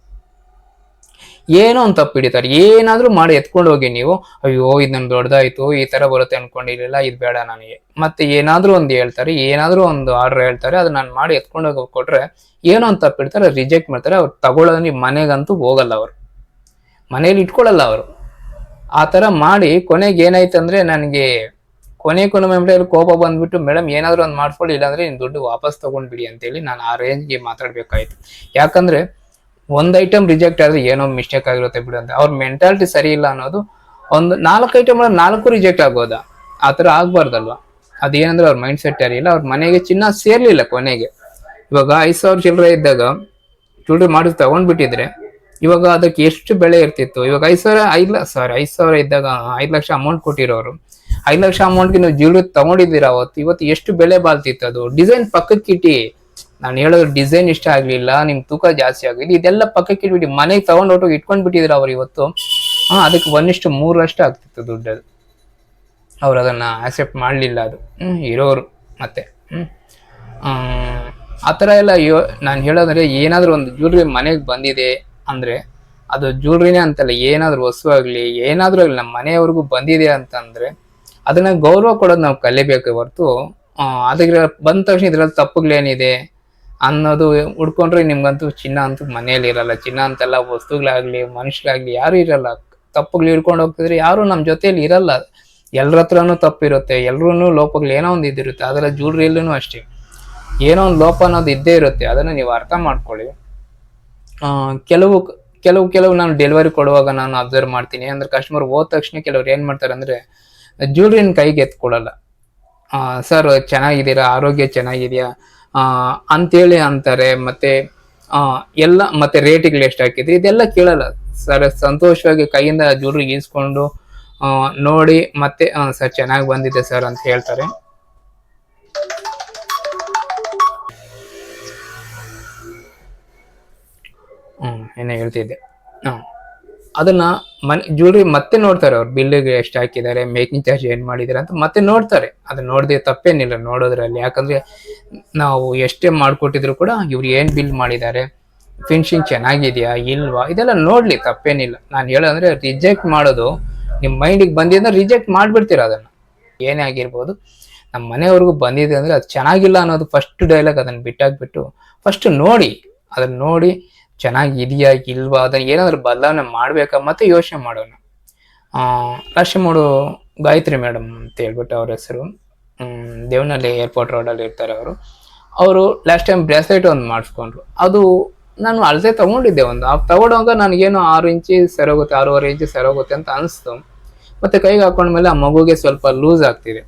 ಏನೋ ಒಂದು ತಪ್ಪು ಹಿಡಿತಾರೆ. ಏನಾದರೂ ಮಾಡಿ ಎತ್ಕೊಂಡು ಹೋಗಿ ನೀವು, ಅಯ್ಯೋ, ಇದು ನಮ್ಗೆ ದೊಡ್ಡದಾಯ್ತು ಈ ಥರ ಬರುತ್ತೆ ಅನ್ಕೊಂಡಿರಲಿಲ್ಲ, ಇದು ಬೇಡ ನನಗೆ. ಮತ್ತೆ ಏನಾದರೂ ಒಂದು ಹೇಳ್ತಾರೆ, ಏನಾದರೂ ಒಂದು ಆರ್ಡರ್ ಹೇಳ್ತಾರೆ, ಅದು ನಾನು ಮಾಡಿ ಎತ್ಕೊಂಡು ಹೋಗಿ ಕೊಟ್ಟರೆ ಏನೋ ಒಂದು ತಪ್ಪು ಹಿಡ್ತಾರೆ ರಿಜೆಕ್ಟ್ ಮಾಡ್ತಾರೆ, ಅವ್ರು ತಗೊಳ್ಳೋದು ಮನೆಗಂತೂ ಹೋಗಲ್ಲ ಅವರು. ಮನೇಲಿ ಇಟ್ಕೊಳ್ಳಲ್ಲ ಅವರು. ಆ ಥರ ಮಾಡಿ ಕೊನೆಗೆ ಏನಾಯ್ತು ಅಂದ್ರೆ ನನಗೆ ಕೊನೆ ಕೊನೆ ಕೋಪ ಬಂದ್ಬಿಟ್ಟು, ಮೇಡಮ್, ಏನಾದರೂ ಒಂದು ಮಾಡ್ಕೊಳ್ಳಿ, ಇಲ್ಲಾಂದ್ರೆ ನೀನು ದುಡ್ಡು ವಾಪಸ್ ತಗೊಂಡ್ಬಿಡಿ ಅಂತೇಳಿ ನಾನು ಆ ರೇಂಜ್ಗೆ ಮಾತಾಡ್ಬೇಕಾಯ್ತು. ಯಾಕಂದ್ರೆ ಒಂದು ಐಟಮ್ ರಿಜೆಕ್ಟ್ ಆದರೆ ಏನೋ ಮಿಸ್ಟೇಕ್ ಆಗಿರುತ್ತೆ ಬಿಡು ಅಂತ. ಅವ್ರ ಮೆಂಟಾಲಿಟಿ ಸರಿ ಇಲ್ಲ ಅನ್ನೋದು ಒಂದು ನಾಲ್ಕು ಐಟಮ್ ನಾಲ್ಕು ರಿಜೆಕ್ಟ್ ಆಗೋದಾ? ಆ ಥರ ಆಗ್ಬಾರ್ದಲ್ವಾ? ಅದೇನಂದ್ರೆ ಅವ್ರ ಮೈಂಡ್ ಸೆಟ್ ಸರಿಯಿಲ್ಲ ಅವ್ರ ಮನೆಗೆ ಚಿನ್ನ ಸೇರ್ಲಿಲ್ಲ ಕೊನೆಗೆ. ಇವಾಗ ಐದು ಸಾವಿರ ಚಿಲ್ಲರೆ ಇದ್ದಾಗ, ಚಿಲ್ಲರೆ ಮಾಡಿ ತಗೊಂಡ್ಬಿಟ್ಟಿದ್ರೆ ಇವಾಗ ಅದಕ್ಕೆ ಎಷ್ಟು ಬೆಲೆ ಇರ್ತಿತ್ತು? ಇವಾಗ ಐದು ಸಾವಿರ, ಐದು ಸಾರಿ ಐದು ಸಾವಿರ ಇದ್ದಾಗ ಐದು ಲಕ್ಷ ಅಮೌಂಟ್ ಕೊಟ್ಟಿರೋರು. ಐದು ಲಕ್ಷ ಅಮೌಂಟ್ಗೆ ನೀವು ಜ್ಯುವೆಲ್ರಿ ತಗೊಂಡಿದ್ದೀರಾ ಅವತ್ತು? ಇವತ್ತು ಎಷ್ಟು ಬೆಲೆ ಬಾಳ್ತಿತ್ತು ಅದು? ಡಿಸೈನ್ ಪಕ್ಕಕ್ಕೆ ಇಟ್ಟಿ. ನಾನು ಹೇಳೋದು ಡಿಸೈನ್ ಇಷ್ಟ ಆಗಲಿಲ್ಲ ನಿಮ್ಮ ತೂಕ ಜಾಸ್ತಿ ಆಗಲಿಲ್ಲ. ಇದೆಲ್ಲ ಪಕ್ಕಕ್ಕೆ ಇಟ್ಬಿಟ್ಟು ಮನೆಗೆ ತಗೊಂಡು ಹೊಟ್ಟು ಇಟ್ಕೊಂಡ್ ಬಿಟ್ಟಿದ್ರು ಅವ್ರು ಇವತ್ತು? ಹಾ, ಅದಕ್ಕೆ ಒಂದಿಷ್ಟು ಮೂರಷ್ಟು ಆಗ್ತಿತ್ತು ದುಡ್ಡು ಅದು ಅವ್ರು ಅದನ್ನ ಆಕ್ಸೆಪ್ಟ್ ಮಾಡಲಿಲ್ಲ ಅದು. ಇರೋರು ಮತ್ತೆ. ಹ್ಞೂ ಆ ಥರ ಎಲ್ಲ ಯೋ, ನಾನು ಹೇಳೋದಂದ್ರೆ ಏನಾದರೂ ಒಂದು ಜ್ಯುವೆಲ್ರಿ ಮನೆಗೆ ಬಂದಿದೆ ಅಂದ್ರೆ ಅದು ಜ್ಯೂಲ್ರಿನೇ ಅಂತಲ್ಲ, ಏನಾದರೂ ವಸ್ತು ಆಗಲಿ, ಏನಾದರೂ ಆಗಲಿ ನಮ್ಮ ಮನೆಯವ್ರಿಗೂ ಬಂದಿದೆ ಅಂತಂದರೆ ಅದನ್ನ ಗೌರವ ಕೊಡೋದು ನಾವು ಕಲಿಬೇಕು. ಹೊರತು ಅದಕ್ಕೆ ಬಂದ ತಕ್ಷಣ ಇದರಲ್ಲಿ ತಪ್ಪುಗಳೇನಿದೆ ಅನ್ನೋದು ಹುಡ್ಕೊಂಡ್ರೆ ನಿಮ್ಗಂತೂ ಚಿನ್ನ ಅಂತೂ ಮನೆಯಲ್ಲಿ ಇರಲ್ಲ. ಚಿನ್ನ ಅಂತೆಲ್ಲ ವಸ್ತುಗಳಾಗ್ಲಿ, ಮನುಷ್ಯರಾಗಲಿ ಯಾರು ಇರಲ್ಲ. ತಪ್ಪುಗಳು ಹಿಡ್ಕೊಂಡು ಹೋಗ್ತಿದ್ರೆ ಯಾರು ನಮ್ಮ ಜೊತೆಯಲ್ಲಿ ಇರಲ್ಲ. ಎಲ್ಲರ ಹತ್ರನು ತಪ್ಪಿರುತ್ತೆ ಎಲ್ರೂ ಲೋಪಗಳು ಏನೋ ಒಂದು ಇದಿರುತ್ತೆ ಅದರ ಜ್ಯೂಲ್ರಿಯಲ್ಲೂ ಅಷ್ಟೇ. ಏನೋ ಒಂದು ಲೋಪ ಅನ್ನೋದು ಇದ್ದೇ ಇರುತ್ತೆ. ಅದನ್ನು ನೀವು ಅರ್ಥ ಮಾಡ್ಕೊಳ್ಳಿ. ಕೆಲವು ಕೆಲವು ಕೆಲವು ನಾನು ಡೆಲಿವರಿ ಕೊಡುವಾಗ ನಾನು ಅಬ್ಸರ್ವ್ ಮಾಡ್ತೀನಿ. ಅಂದ್ರೆ ಕಸ್ಟಮರ್ ಹೋದ ತಕ್ಷಣ ಕೆಲವ್ರು ಏನು ಮಾಡ್ತಾರೆ ಅಂದರೆ ಜ್ಯೂಲ್ರಿನ ಕೈಗೆ ಎತ್ಕೊಡಲ್ಲ ಸರ್, ಚೆನ್ನಾಗಿದ್ದೀರಾ? ಆರೋಗ್ಯ ಚೆನ್ನಾಗಿದೆಯಾ? ಅಂತೇಳಿ ಅಂತಾರೆ. ಮತ್ತೆ ಎಲ್ಲ, ಮತ್ತೆ ರೇಟಿಗಳು ಎಷ್ಟು ಹಾಕಿದ್ರಿ? ಇದೆಲ್ಲ ಕೇಳಲ್ಲ. ಸರ್, ಸಂತೋಷವಾಗಿ ಕೈಯಿಂದ ಜ್ಯೂಲ್ರಿ ಈಸ್ಕೊಂಡು ನೋಡಿ, ಮತ್ತೆ ಸರ್, ಚೆನ್ನಾಗಿ ಬಂದಿದೆ ಸರ್ ಅಂತ ಹೇಳ್ತಾರೆ. ಏನೋ ಹೇಳ್ತಿದ್ದೆ ಹಾಂ. ಅದನ್ನ ಮನೆ ಜ್ಯೂಲ್ರಿ ಮತ್ತೆ ನೋಡ್ತಾರೆ ಅವ್ರು ಬಿಲ್ಲಿಗೆ ಎಷ್ಟು ಹಾಕಿದ್ದಾರೆ ಮೇಕಿಂಗ್ ಚಾರ್ಜ್ ಏನು ಮಾಡಿದ್ದಾರೆ ಅಂತ ಮತ್ತೆ ನೋಡ್ತಾರೆ. ಅದು ನೋಡದೆ ತಪ್ಪೇನಿಲ್ಲ ನೋಡೋದ್ರಲ್ಲಿ. ಯಾಕಂದ್ರೆ ನಾವು ಎಷ್ಟೇ ಮಾಡಿಕೊಟ್ಟಿದ್ರು ಕೂಡ ಇವ್ರು ಏನು ಬಿಲ್ ಮಾಡಿದ್ದಾರೆ ಫಿನಿಶಿಂಗ್ ಚೆನ್ನಾಗಿದೆಯಾ ಇಲ್ವಾ ಇದೆಲ್ಲ ನೋಡಲಿ ತಪ್ಪೇನಿಲ್ಲ. ನಾನು ಹೇಳೋದಂದರೆ ರಿಜೆಕ್ಟ್ ಮಾಡೋದು ನಿಮ್ಮ ಮೈಂಡಿಗೆ ಬಂದಿದ್ದ ರಿಜೆಕ್ಟ್ ಮಾಡಿಬಿಡ್ತೀರ ಅದನ್ನು. ಏನೇ ಆಗಿರ್ಬೋದು. ನಮ್ಮ ಮನೆಯವ್ರಿಗೂ ಬಂದಿದೆ ಅಂದರೆ ಅದು ಚೆನ್ನಾಗಿಲ್ಲ ಅನ್ನೋದು ಫಸ್ಟ್ ಡೈಲಾಗ್ ಅದನ್ನು ಬಿಟ್ಟಾಕ್ಬಿಟ್ಟು ಫಸ್ಟ್ ನೋಡಿ ಅದನ್ನು ನೋಡಿ ಚೆನ್ನಾಗಿದೆಯಾ ಇಲ್ವಾ ಅದನ್ನ ಏನಾದರೂ ಬದಲಾವಣೆ ಮಾಡಬೇಕಾ ಮತ್ತೆ ಯೋಚನೆ ಮಾಡೋಣ. ಲಾಸ್ಟ್ ಮಾಡು ಗಾಯತ್ರಿ ಮೇಡಮ್ ಅಂತ ಹೇಳ್ಬಿಟ್ಟು ಅವ್ರ ಹೆಸರು. ದೇವನಹಳ್ಳಿ ಏರ್ಪೋರ್ಟ್ ರೋಡಲ್ಲಿ ಇರ್ತಾರೆ ಅವರು. ಅವರು ಲಾಸ್ಟ್ ಟೈಮ್ ಬ್ರೇಸ್ಲೆಟ್ ಒಂದು ಮಾಡಿಸ್ಕೊಂಡ್ರು. ಅದು ನಾನು ಅಳತೆ ತಗೊಂಡಿದ್ದೆ ಒಂದು. ಆ ತಗೊಂಡಾಗ ನನಗೇನು ಆರು ಇಂಚಿ ಸರೋಗುತ್ತೆ ಆರೂವರೆ ಇಂಚಿ ಸರೋಗುತ್ತೆ ಅಂತ ಅನಿಸ್ತು. ಮತ್ತೆ ಕೈಗೆ ಹಾಕೊಂಡ್ಮೇಲೆ ಆ ಮಗುಗೆ ಸ್ವಲ್ಪ ಲೂಸ್ ಆಗ್ತಿದೆ.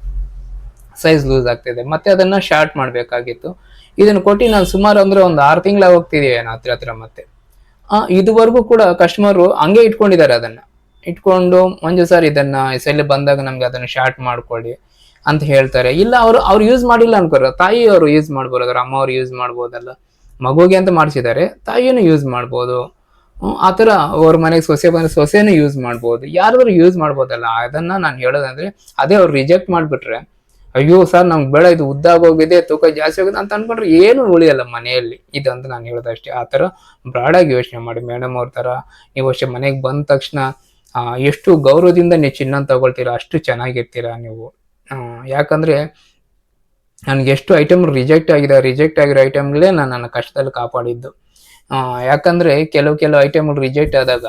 ಸೈಜ್ ಲೂಸ್ ಆಗ್ತಿದೆ. ಮತ್ತೆ ಅದನ್ನ ಶಾರ್ಟ್ ಮಾಡಬೇಕಾಗಿತ್ತು. ಇದನ್ನ ಕೊಟ್ಟು ನಾನು ಸುಮಾರು ಅಂದ್ರೆ ಒಂದು ಆರು ತಿಂಗಳ ಹೋಗ್ತಿದೀವಿ ನಾನು ಹತ್ರ ಹತ್ರ ಮತ್ತೆ. ಇದುವರೆಗೂ ಕೂಡ ಕಸ್ಟಮರು ಹಂಗೆ ಇಟ್ಕೊಂಡಿದ್ದಾರೆ ಅದನ್ನ. ಇಟ್ಕೊಂಡು ಮಂಜು ಸರ್ ಇದನ್ನ ಸೆಲ್ ಬಂದಾಗ ನಮ್ಗೆ ಅದನ್ನ ಶಾರ್ಟ್ ಮಾಡ್ಕೊಳ್ಳಿ ಅಂತ ಹೇಳ್ತಾರೆ. ಇಲ್ಲ, ಅವರು, ಅವ್ರು ಯೂಸ್ ಮಾಡಿಲ್ಲ ಅನ್ಕೋರ ತಾಯಿ ಅವರು ಯೂಸ್ ಮಾಡ್ಬೋದು ಅವ್ರ ಅಮ್ಮ ಅವ್ರು ಯೂಸ್ ಮಾಡ್ಬೋದಲ್ಲ. ಮಗುಗೆ ಅಂತ ಮಾಡಿಸಿದ್ದಾರೆ. ತಾಯಿಯನ್ನು ಯೂಸ್ ಮಾಡ್ಬೋದು. ಆ ಥರ ಅವ್ರ ಮನೆಗೆ ಸೊಸೆ ಬಂದ್ರೆ ಸೊಸೆನೂ ಯೂಸ್ ಮಾಡ್ಬೋದು. ಯಾರಾದ್ರೂ ಯೂಸ್ ಮಾಡ್ಬೋದಲ್ಲ. ಅದನ್ನ ನಾನು ಹೇಳೋದಂದ್ರೆ, ಅದೇ ಅವ್ರು ರಿಜೆಕ್ಟ್ ಮಾಡ್ಬಿಟ್ರೆ ಅಯ್ಯೋ ಸರ್, ನಮ್ಗೆ ಬೇಡ ಇದು ಉದ್ದಾಗೋಗಿದೆ ತೂಕ ಜಾಸ್ತಿ ಹೋಗಿದೆ ಅಂತ ಅನ್ಕೊಂಡ್ರೆ ಏನು ಉಳಿಯಲ್ಲ ಮನೆಯಲ್ಲಿ. ಇದಂತ ನಾನು ಹೇಳೋದಷ್ಟೇ ಆ ಥರ ಬ್ರಾಡಾಗಿ ಯೋಚನೆ ಮಾಡಿ ಮೇಡಮ್ ಅವ್ರ ಥರ. ನೀವು ಅಷ್ಟೇ ಮನೆಗೆ ಬಂದ ತಕ್ಷಣ ಎಷ್ಟು ಗೌರವದಿಂದ ನೀವು ಚಿನ್ನ ತಗೊಳ್ತೀರಾ, ಅಷ್ಟು ಚೆನ್ನಾಗಿರ್ತೀರಾ ನೀವು. ಯಾಕಂದ್ರೆ ನನಗೆ ಎಷ್ಟು ಐಟಮ್ ರಿಜೆಕ್ಟ್ ಆಗಿದೆ ರಿಜೆಕ್ಟ್ ಆಗಿರೋ ಐಟಮ್ಗಳೇ ನಾನು ನನ್ನ ಕಷ್ಟದಲ್ಲಿ ಕಾಪಾಡಿದ್ದು. ಯಾಕಂದ್ರೆ ಕೆಲವು ಕೆಲವು ಐಟಮ್ಗಳು ರಿಜೆಕ್ಟ್ ಆದಾಗ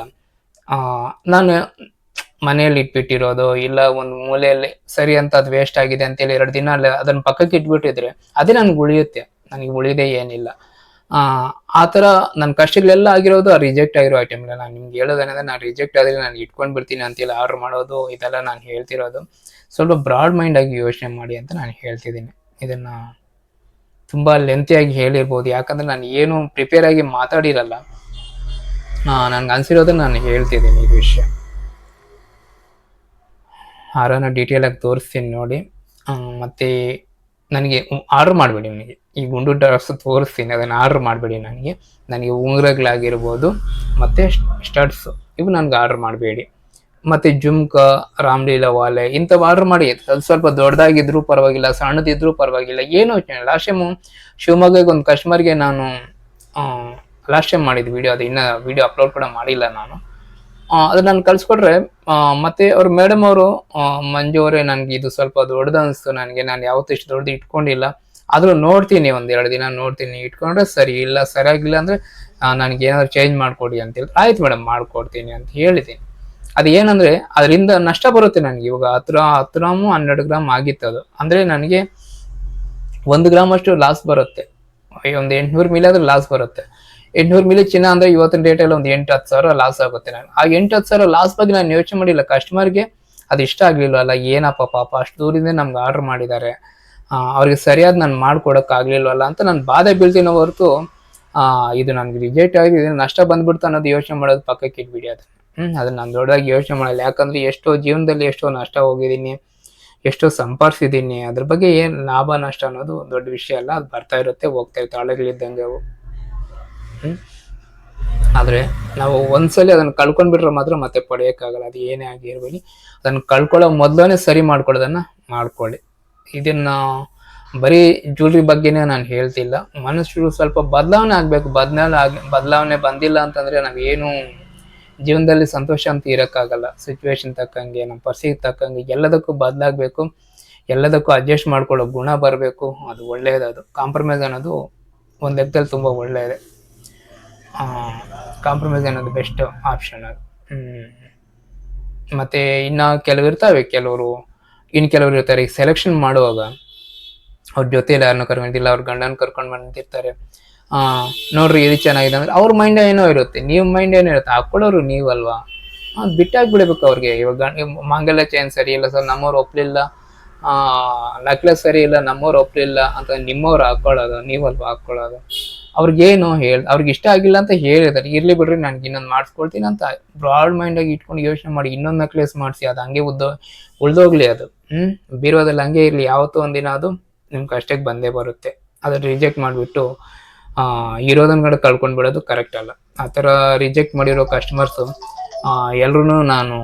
ನಾನು ಮನೆಯಲ್ಲಿ ಇಟ್ಬಿಟ್ಟಿರೋದು ಇಲ್ಲ ಒಂದು ಮೂಲೆಯಲ್ಲಿ ಸರಿ ಅಂತ ಅದು ವೇಸ್ಟ್ ಆಗಿದೆ ಅಂತೇಳಿ ಎರಡು ದಿನ ಅಲ್ಲಿ ಅದನ್ನ ಪಕ್ಕಕ್ಕೆ ಇಟ್ಬಿಟ್ಟಿದ್ರೆ ಅದೇ ನನ್ಗೆ ಉಳಿಯುತ್ತೆ. ನನಗೆ ಉಳಿದೇ ಏನಿಲ್ಲ. ಆ ಥರ ನನ್ನ ಕಷ್ಟಗಳೆಲ್ಲ ಆಗಿರೋದು ಆ ರಿಜೆಕ್ಟ್ ಆಗಿರೋ ಐಟಮ್ಗಳ ನಾನು ನಿಮ್ಗೆ ಹೇಳೋದೇನಂದ್ರೆ ನಾನು ರಿಜೆಕ್ಟ್ ಆದರೆ ನಾನು ಇಟ್ಕೊಂಡು ಬಿಡ್ತೀನಿ ಅಂತೇಳಿ ಆರ್ಡರ್ ಮಾಡೋದು, ಇದೆಲ್ಲ ನಾನು ಹೇಳ್ತಿರೋದು. ಸ್ವಲ್ಪ ಬ್ರಾಡ್ ಮೈಂಡ್ ಆಗಿ ಯೋಚನೆ ಮಾಡಿ ಅಂತ ನಾನು ಹೇಳ್ತಿದ್ದೀನಿ. ಇದನ್ನ ತುಂಬಾ ಲೆಂತಿಯಾಗಿ ಹೇಳಿರ್ಬೋದು. ಯಾಕಂದ್ರೆ ನಾನು ಏನು ಪ್ರಿಪೇರ್ ಆಗಿ ಮಾತಾಡಿರಲ್ಲ. ನನ್ಗೆ ಅನಿಸಿರೋದನ್ನ ನಾನು ಹೇಳ್ತಿದ್ದೀನಿ ಈ ವಿಷಯ. ಹಾರನ ಡೀಟೇಲ್ ಆಗಿ ತೋರಿಸ್ತೀನಿ ನೋಡಿ. ಮತ್ತೆ ನನಗೆ ಆರ್ಡರ್ ಮಾಡಬೇಡಿ ನನಗೆ ಈ ಗುಂಡು ಡ್ರಾಪ್ಸ್ ತೋರಿಸ್ತೀನಿ, ಅದನ್ನು ಆರ್ಡರ್ ಮಾಡಬೇಡಿ ನನಗೆ. ನನಗೆ ಉಂಗುರಗಳಾಗಿರ್ಬೋದು, ಮತ್ತು ಸ್ಟಡ್ಸ್ ಇವು ನನಗೆ ಆರ್ಡರ್ ಮಾಡಬೇಡಿ. ಮತ್ತು ಜುಮ್ಕ, ರಾಮ್ಲೀಲಾ ವಾಲೆ, ಇಂಥವು ಆರ್ಡರ್ ಮಾಡಿ. ಅದು ಸ್ವಲ್ಪ ದೊಡ್ಡದಾಗಿದ್ದರೂ ಪರವಾಗಿಲ್ಲ ಸಣ್ಣದಿದ್ದರೂ ಪರವಾಗಿಲ್ಲ, ಏನು ಲಾಸ್ಟ್ ಟೈಮು ಶಿವಮೊಗ್ಗಕ್ಕೆ ಒಂದು ಕಸ್ಟಮರ್ಗೆ ನಾನು ಲಾಸ್ಟ್ ಟೈಮ್ ಮಾಡಿದ್ದು ವಿಡಿಯೋ ಅದು ಇನ್ನೂ ವೀಡಿಯೋ ಅಪ್ಲೋಡ್ ಕೂಡ ಮಾಡಿಲ್ಲ ನಾನು. ಆ, ಅದು ನಾನು ಕಳ್ಸಿಕೊಟ್ರೆ ಮತ್ತೆ ಅವ್ರ ಮೇಡಮ್ ಅವರು ಮಂಜು ಅವರೇ ನನಗೆ ಇದು ಸ್ವಲ್ಪ ದೊಡ್ಡದು ಅನಿಸ್ತು. ನನಗೆ ನಾನು ಯಾವತ್ತೂ ಇಷ್ಟು ದೊಡ್ಡದು ಇಟ್ಕೊಂಡಿಲ್ಲ. ಆದರೂ ನೋಡ್ತೀನಿ ಒಂದು ಎರಡು ದಿನ ನೋಡ್ತೀನಿ. ಇಟ್ಕೊಂಡ್ರೆ ಸರಿ ಇಲ್ಲ ಸರಿಯಾಗಿಲ್ಲ ಅಂದರೆ ನನಗೆ ಏನಾದ್ರು ಚೇಂಜ್ ಮಾಡಿಕೊಡಿ ಅಂತ ಹೇಳಿ ಆಯ್ತು ಮೇಡಮ್ ಮಾಡ್ಕೊಡ್ತೀನಿ ಅಂತ ಹೇಳಿದ್ದೀನಿ. ಅದು ಏನಂದ್ರೆ ಅದರಿಂದ ನಷ್ಟ ಬರುತ್ತೆ ನನಗೆ. ಇವಾಗ ಹತ್ತು ಹತ್ತು ಗ್ರಾಮು ಹನ್ನೆರಡು ಗ್ರಾಮ್ ಆಗಿತ್ತು ಅದು. ಅಂದರೆ ನನಗೆ ಒಂದು ಗ್ರಾಮ್ ಅಷ್ಟು ಲಾಸ್ ಬರುತ್ತೆ. ಒಂದು ಎಂಟ್ನೂರು ಮಿಲಿ ಆದ್ರೂ ಲಾಸ್ ಬರುತ್ತೆ. ಎಂಟ್ನೂರು ಮಿಲಿ ಚಿನ್ನ ಅಂದ್ರೆ ಇವತ್ತಿನ ಡೇಟಲ್ಲಿ ಒಂದು ಎಂಟು, ಹತ್ತು ಸಾವಿರ ಲಾಸ್ ಆಗುತ್ತೆ ನಾನು. ಆ ಎಂಟು, ಹತ್ತು ಸಾವಿರ ಲಾಸ್ ಬಗ್ಗೆ ನಾನು ಯೋಚನೆ ಮಾಡಿಲ್ಲ. ಕಸ್ಟಮರ್ಗೆ ಅದು ಇಷ್ಟ ಆಗ್ಲಿಲ್ವಲ್ಲ, ಏನಪ್ಪ ಪಾಪ, ಅಷ್ಟು ದೂರಿಂದ ನಮ್ಗೆ ಆರ್ಡರ್ ಮಾಡಿದ್ದಾರೆ. ಅವ್ರಿಗೆ ಸರಿಯಾದ ನಾನು ಮಾಡ್ಕೊಡಕ್ ಆಗ್ಲಿಲ್ವಲ್ಲ ಅಂತ ನಾನು ಬಾಧೆ ಬೀಳ್ತೀನೋ ಹೊರತು ಇದು ನನ್ಗೆ ರಿಜೆಕ್ಟ್ ಆಗಿದೆ ನಷ್ಟ ಬಂದ್ಬಿಡ್ತು ಅನ್ನೋದು ಯೋಚನೆ ಮಾಡೋದು ಪಕ್ಕಕ್ಕೆ ಇಟ್ಬಿಡಿ ಅದು ಅದನ್ನ ನಾನು ದೊಡ್ಡದಾಗಿ ಯೋಚನೆ ಮಾಡಲ್ಲ. ಯಾಕಂದ್ರೆ ಎಷ್ಟೋ ಜೀವನದಲ್ಲಿ ಎಷ್ಟೋ ನಷ್ಟ ಹೋಗಿದ್ದೀನಿ, ಎಷ್ಟೋ ಸಂಪಾದಿಸಿದ್ದೀನಿ ಅದ್ರ ಬಗ್ಗೆ ಏನು ಲಾಭ, ನಷ್ಟ ಅನ್ನೋದು ದೊಡ್ಡ ವಿಷಯ ಅಲ್ಲ. ಅದು ಬರ್ತಾ ಇರುತ್ತೆ, ಹೋಗ್ತಾ ಇರುತ್ತೆ, ಹಳ್ಳಿಗಳಿದ್ದಂಗೆ ಅವು. ಆದ್ರೆ ನಾವು ಒಂದ್ಸಲಿ ಅದನ್ನ ಕಳ್ಕೊಂಡ್ಬಿಟ್ರೆ ಮಾತ್ರ ಮತ್ತೆ ಪಡೆಯೋಕ್ಕಾಗಲ್ಲ. ಅದು ಏನೇ ಆಗಿರ್ಬೋದು ಅದನ್ನ ಕಳ್ಕೊಳ್ಳೋ ಮೊದಲನೇ ಸರಿ ಮಾಡ್ಕೊಳ್ಳೋದನ್ನ ಮಾಡ್ಕೊಳ್ಳಿ. ಇದನ್ನ ಬರೀ ಜ್ಯುವೆಲ್ರಿ ಬಗ್ಗೆನೇ ನಾನು ಹೇಳ್ತಿಲ್ಲ. ಮನುಷ್ಯರು ಸ್ವಲ್ಪ ಬದಲಾವಣೆ ಆಗಬೇಕು. ಬದಲಾವಣೆ ಆಗ, ಬದಲಾವಣೆ ಬಂದಿಲ್ಲ ಅಂತಂದ್ರೆ ನಾವೇನು ಜೀವನದಲ್ಲಿ ಸಂತೋಷ ಅಂತ ಇರೋಕ್ಕಾಗಲ್ಲ. ಸಿಚುವೇಶನ್ ತಕ್ಕಂಗೆ, ನಮ್ಮ ಪರಿಸ್ಥಿತಿ ತಕ್ಕಂಗೆ ಎಲ್ಲದಕ್ಕೂ ಬದಲಾಗಬೇಕು. ಎಲ್ಲದಕ್ಕೂ ಅಡ್ಜಸ್ಟ್ ಮಾಡ್ಕೊಳ್ಳೋ ಗುಣ ಬರಬೇಕು. ಅದು ಒಳ್ಳೆಯದು ಅದು ಕಾಂಪ್ರಮೈಸ್ ಅನ್ನೋದು ಒಂದು ಲೆಕ್ಕದಲ್ಲಿ ತುಂಬ ಒಳ್ಳೆಯದೆ ಕಾಂಪ್ರಮೈಸ್ ಅನ್ನೋದು ಬೆಸ್ಟ್ ಆಪ್ಷನ್ ಅದು. ಮತ್ತೆ ಇನ್ನು ಕೆಲವು ಇರ್ತವೆ ಕೆಲವರು ಇನ್ನು ಕೆಲವರು ಇರ್ತಾರೆ. ಈಗ ಸೆಲೆಕ್ಷನ್ ಮಾಡುವಾಗ ಅವ್ರ ಜೊತೆಯಲ್ಲಿ ಯಾರನ್ನೂ ಕರ್ಕೊಂಡಿಲ್ಲ ಅವ್ರ ಗಂಡನ ಕರ್ಕೊಂಡು ಬಂದಿರ್ತಾರೆ. ನೋಡ್ರಿ ಇದು ಚೆನ್ನಾಗಿದೆ ಅಂದ್ರೆ ಅವ್ರ ಮೈಂಡ್ ಏನೋ ಇರುತ್ತೆ. ನೀವು ಮೈಂಡ್ ಏನೋ ಇರುತ್ತೆ. ಹಾಕೊಳ್ಳೋರು ನೀವಲ್ವಾ? ಅದು ಬಿಟ್ಟಾಗ್ಬಿಡ್ಬೇಕು ಅವ್ರಿಗೆ. ಇವಾಗ ಮಾಂಗಲ್ಯ ಚೈನ್ ಸರಿ ಇಲ್ಲ ಸರ್, ನಮ್ಮವ್ರು ಒಪ್ಲಿಲ್ಲ. ಆ ನೆಕ್ಲೆಸ್ ಸರಿ ಇಲ್ಲ, ನಮ್ಮವ್ರು ಒಪ್ಲಿಲ್ಲ ಅಂತ ನಿಮ್ಮವ್ರು ಹಾಕೊಳ್ಳೋದು, ನೀವಲ್ವಾ ಹಾಕೊಳ್ಳೋದು? ಅವ್ರಿಗೇನು ಹೇಳಿ ಅವ್ರಿಗೆ ಇಷ್ಟ ಆಗಿಲ್ಲ ಅಂತ ಹೇಳಿದಾರೆ. ಇರ್ಲಿ ಬಿಡ್ರಿ, ನನ್ಗೆ ಇನ್ನೊಂದು ಮಾಡಿಸ್ಕೊಳ್ತೀನಿ ಅಂತ ಬ್ರಾಡ್ ಮೈಂಡಾಗಿ ಇಟ್ಕೊಂಡು ಯೋಚನೆ ಮಾಡಿ, ಇನ್ನೊಂದು ನೆಕ್ಲೆಸ್ ಮಾಡಿಸಿ, ಅದು ಹಂಗೆ ಉದ್ದ, ಉಳ್ದೋಗ್ಲಿ ಅದು. ಹ್ಞೂ ಬೀರೋದಲ್ಲಿ ಹಂಗೆ ಇರಲಿ. ಯಾವತ್ತೂ ಒಂದಿನ ಅದು ನಿಮ್ ಕಷ್ಟಕ್ಕೆ ಬಂದೇ ಬರುತ್ತೆ. ಅದನ್ನು ರಿಜೆಕ್ಟ್ ಮಾಡಿಬಿಟ್ಟು ಇರೋದನ್ನ ಕಡೆ ಕಳ್ಕೊಂಡು ಬಿಡೋದು ಕರೆಕ್ಟ್ ಅಲ್ಲ. ಆ ಥರ ರಿಜೆಕ್ಟ್ ಮಾಡಿರೋ ಕಸ್ಟಮರ್ಸು ಎಲ್ರೂ ನಾನು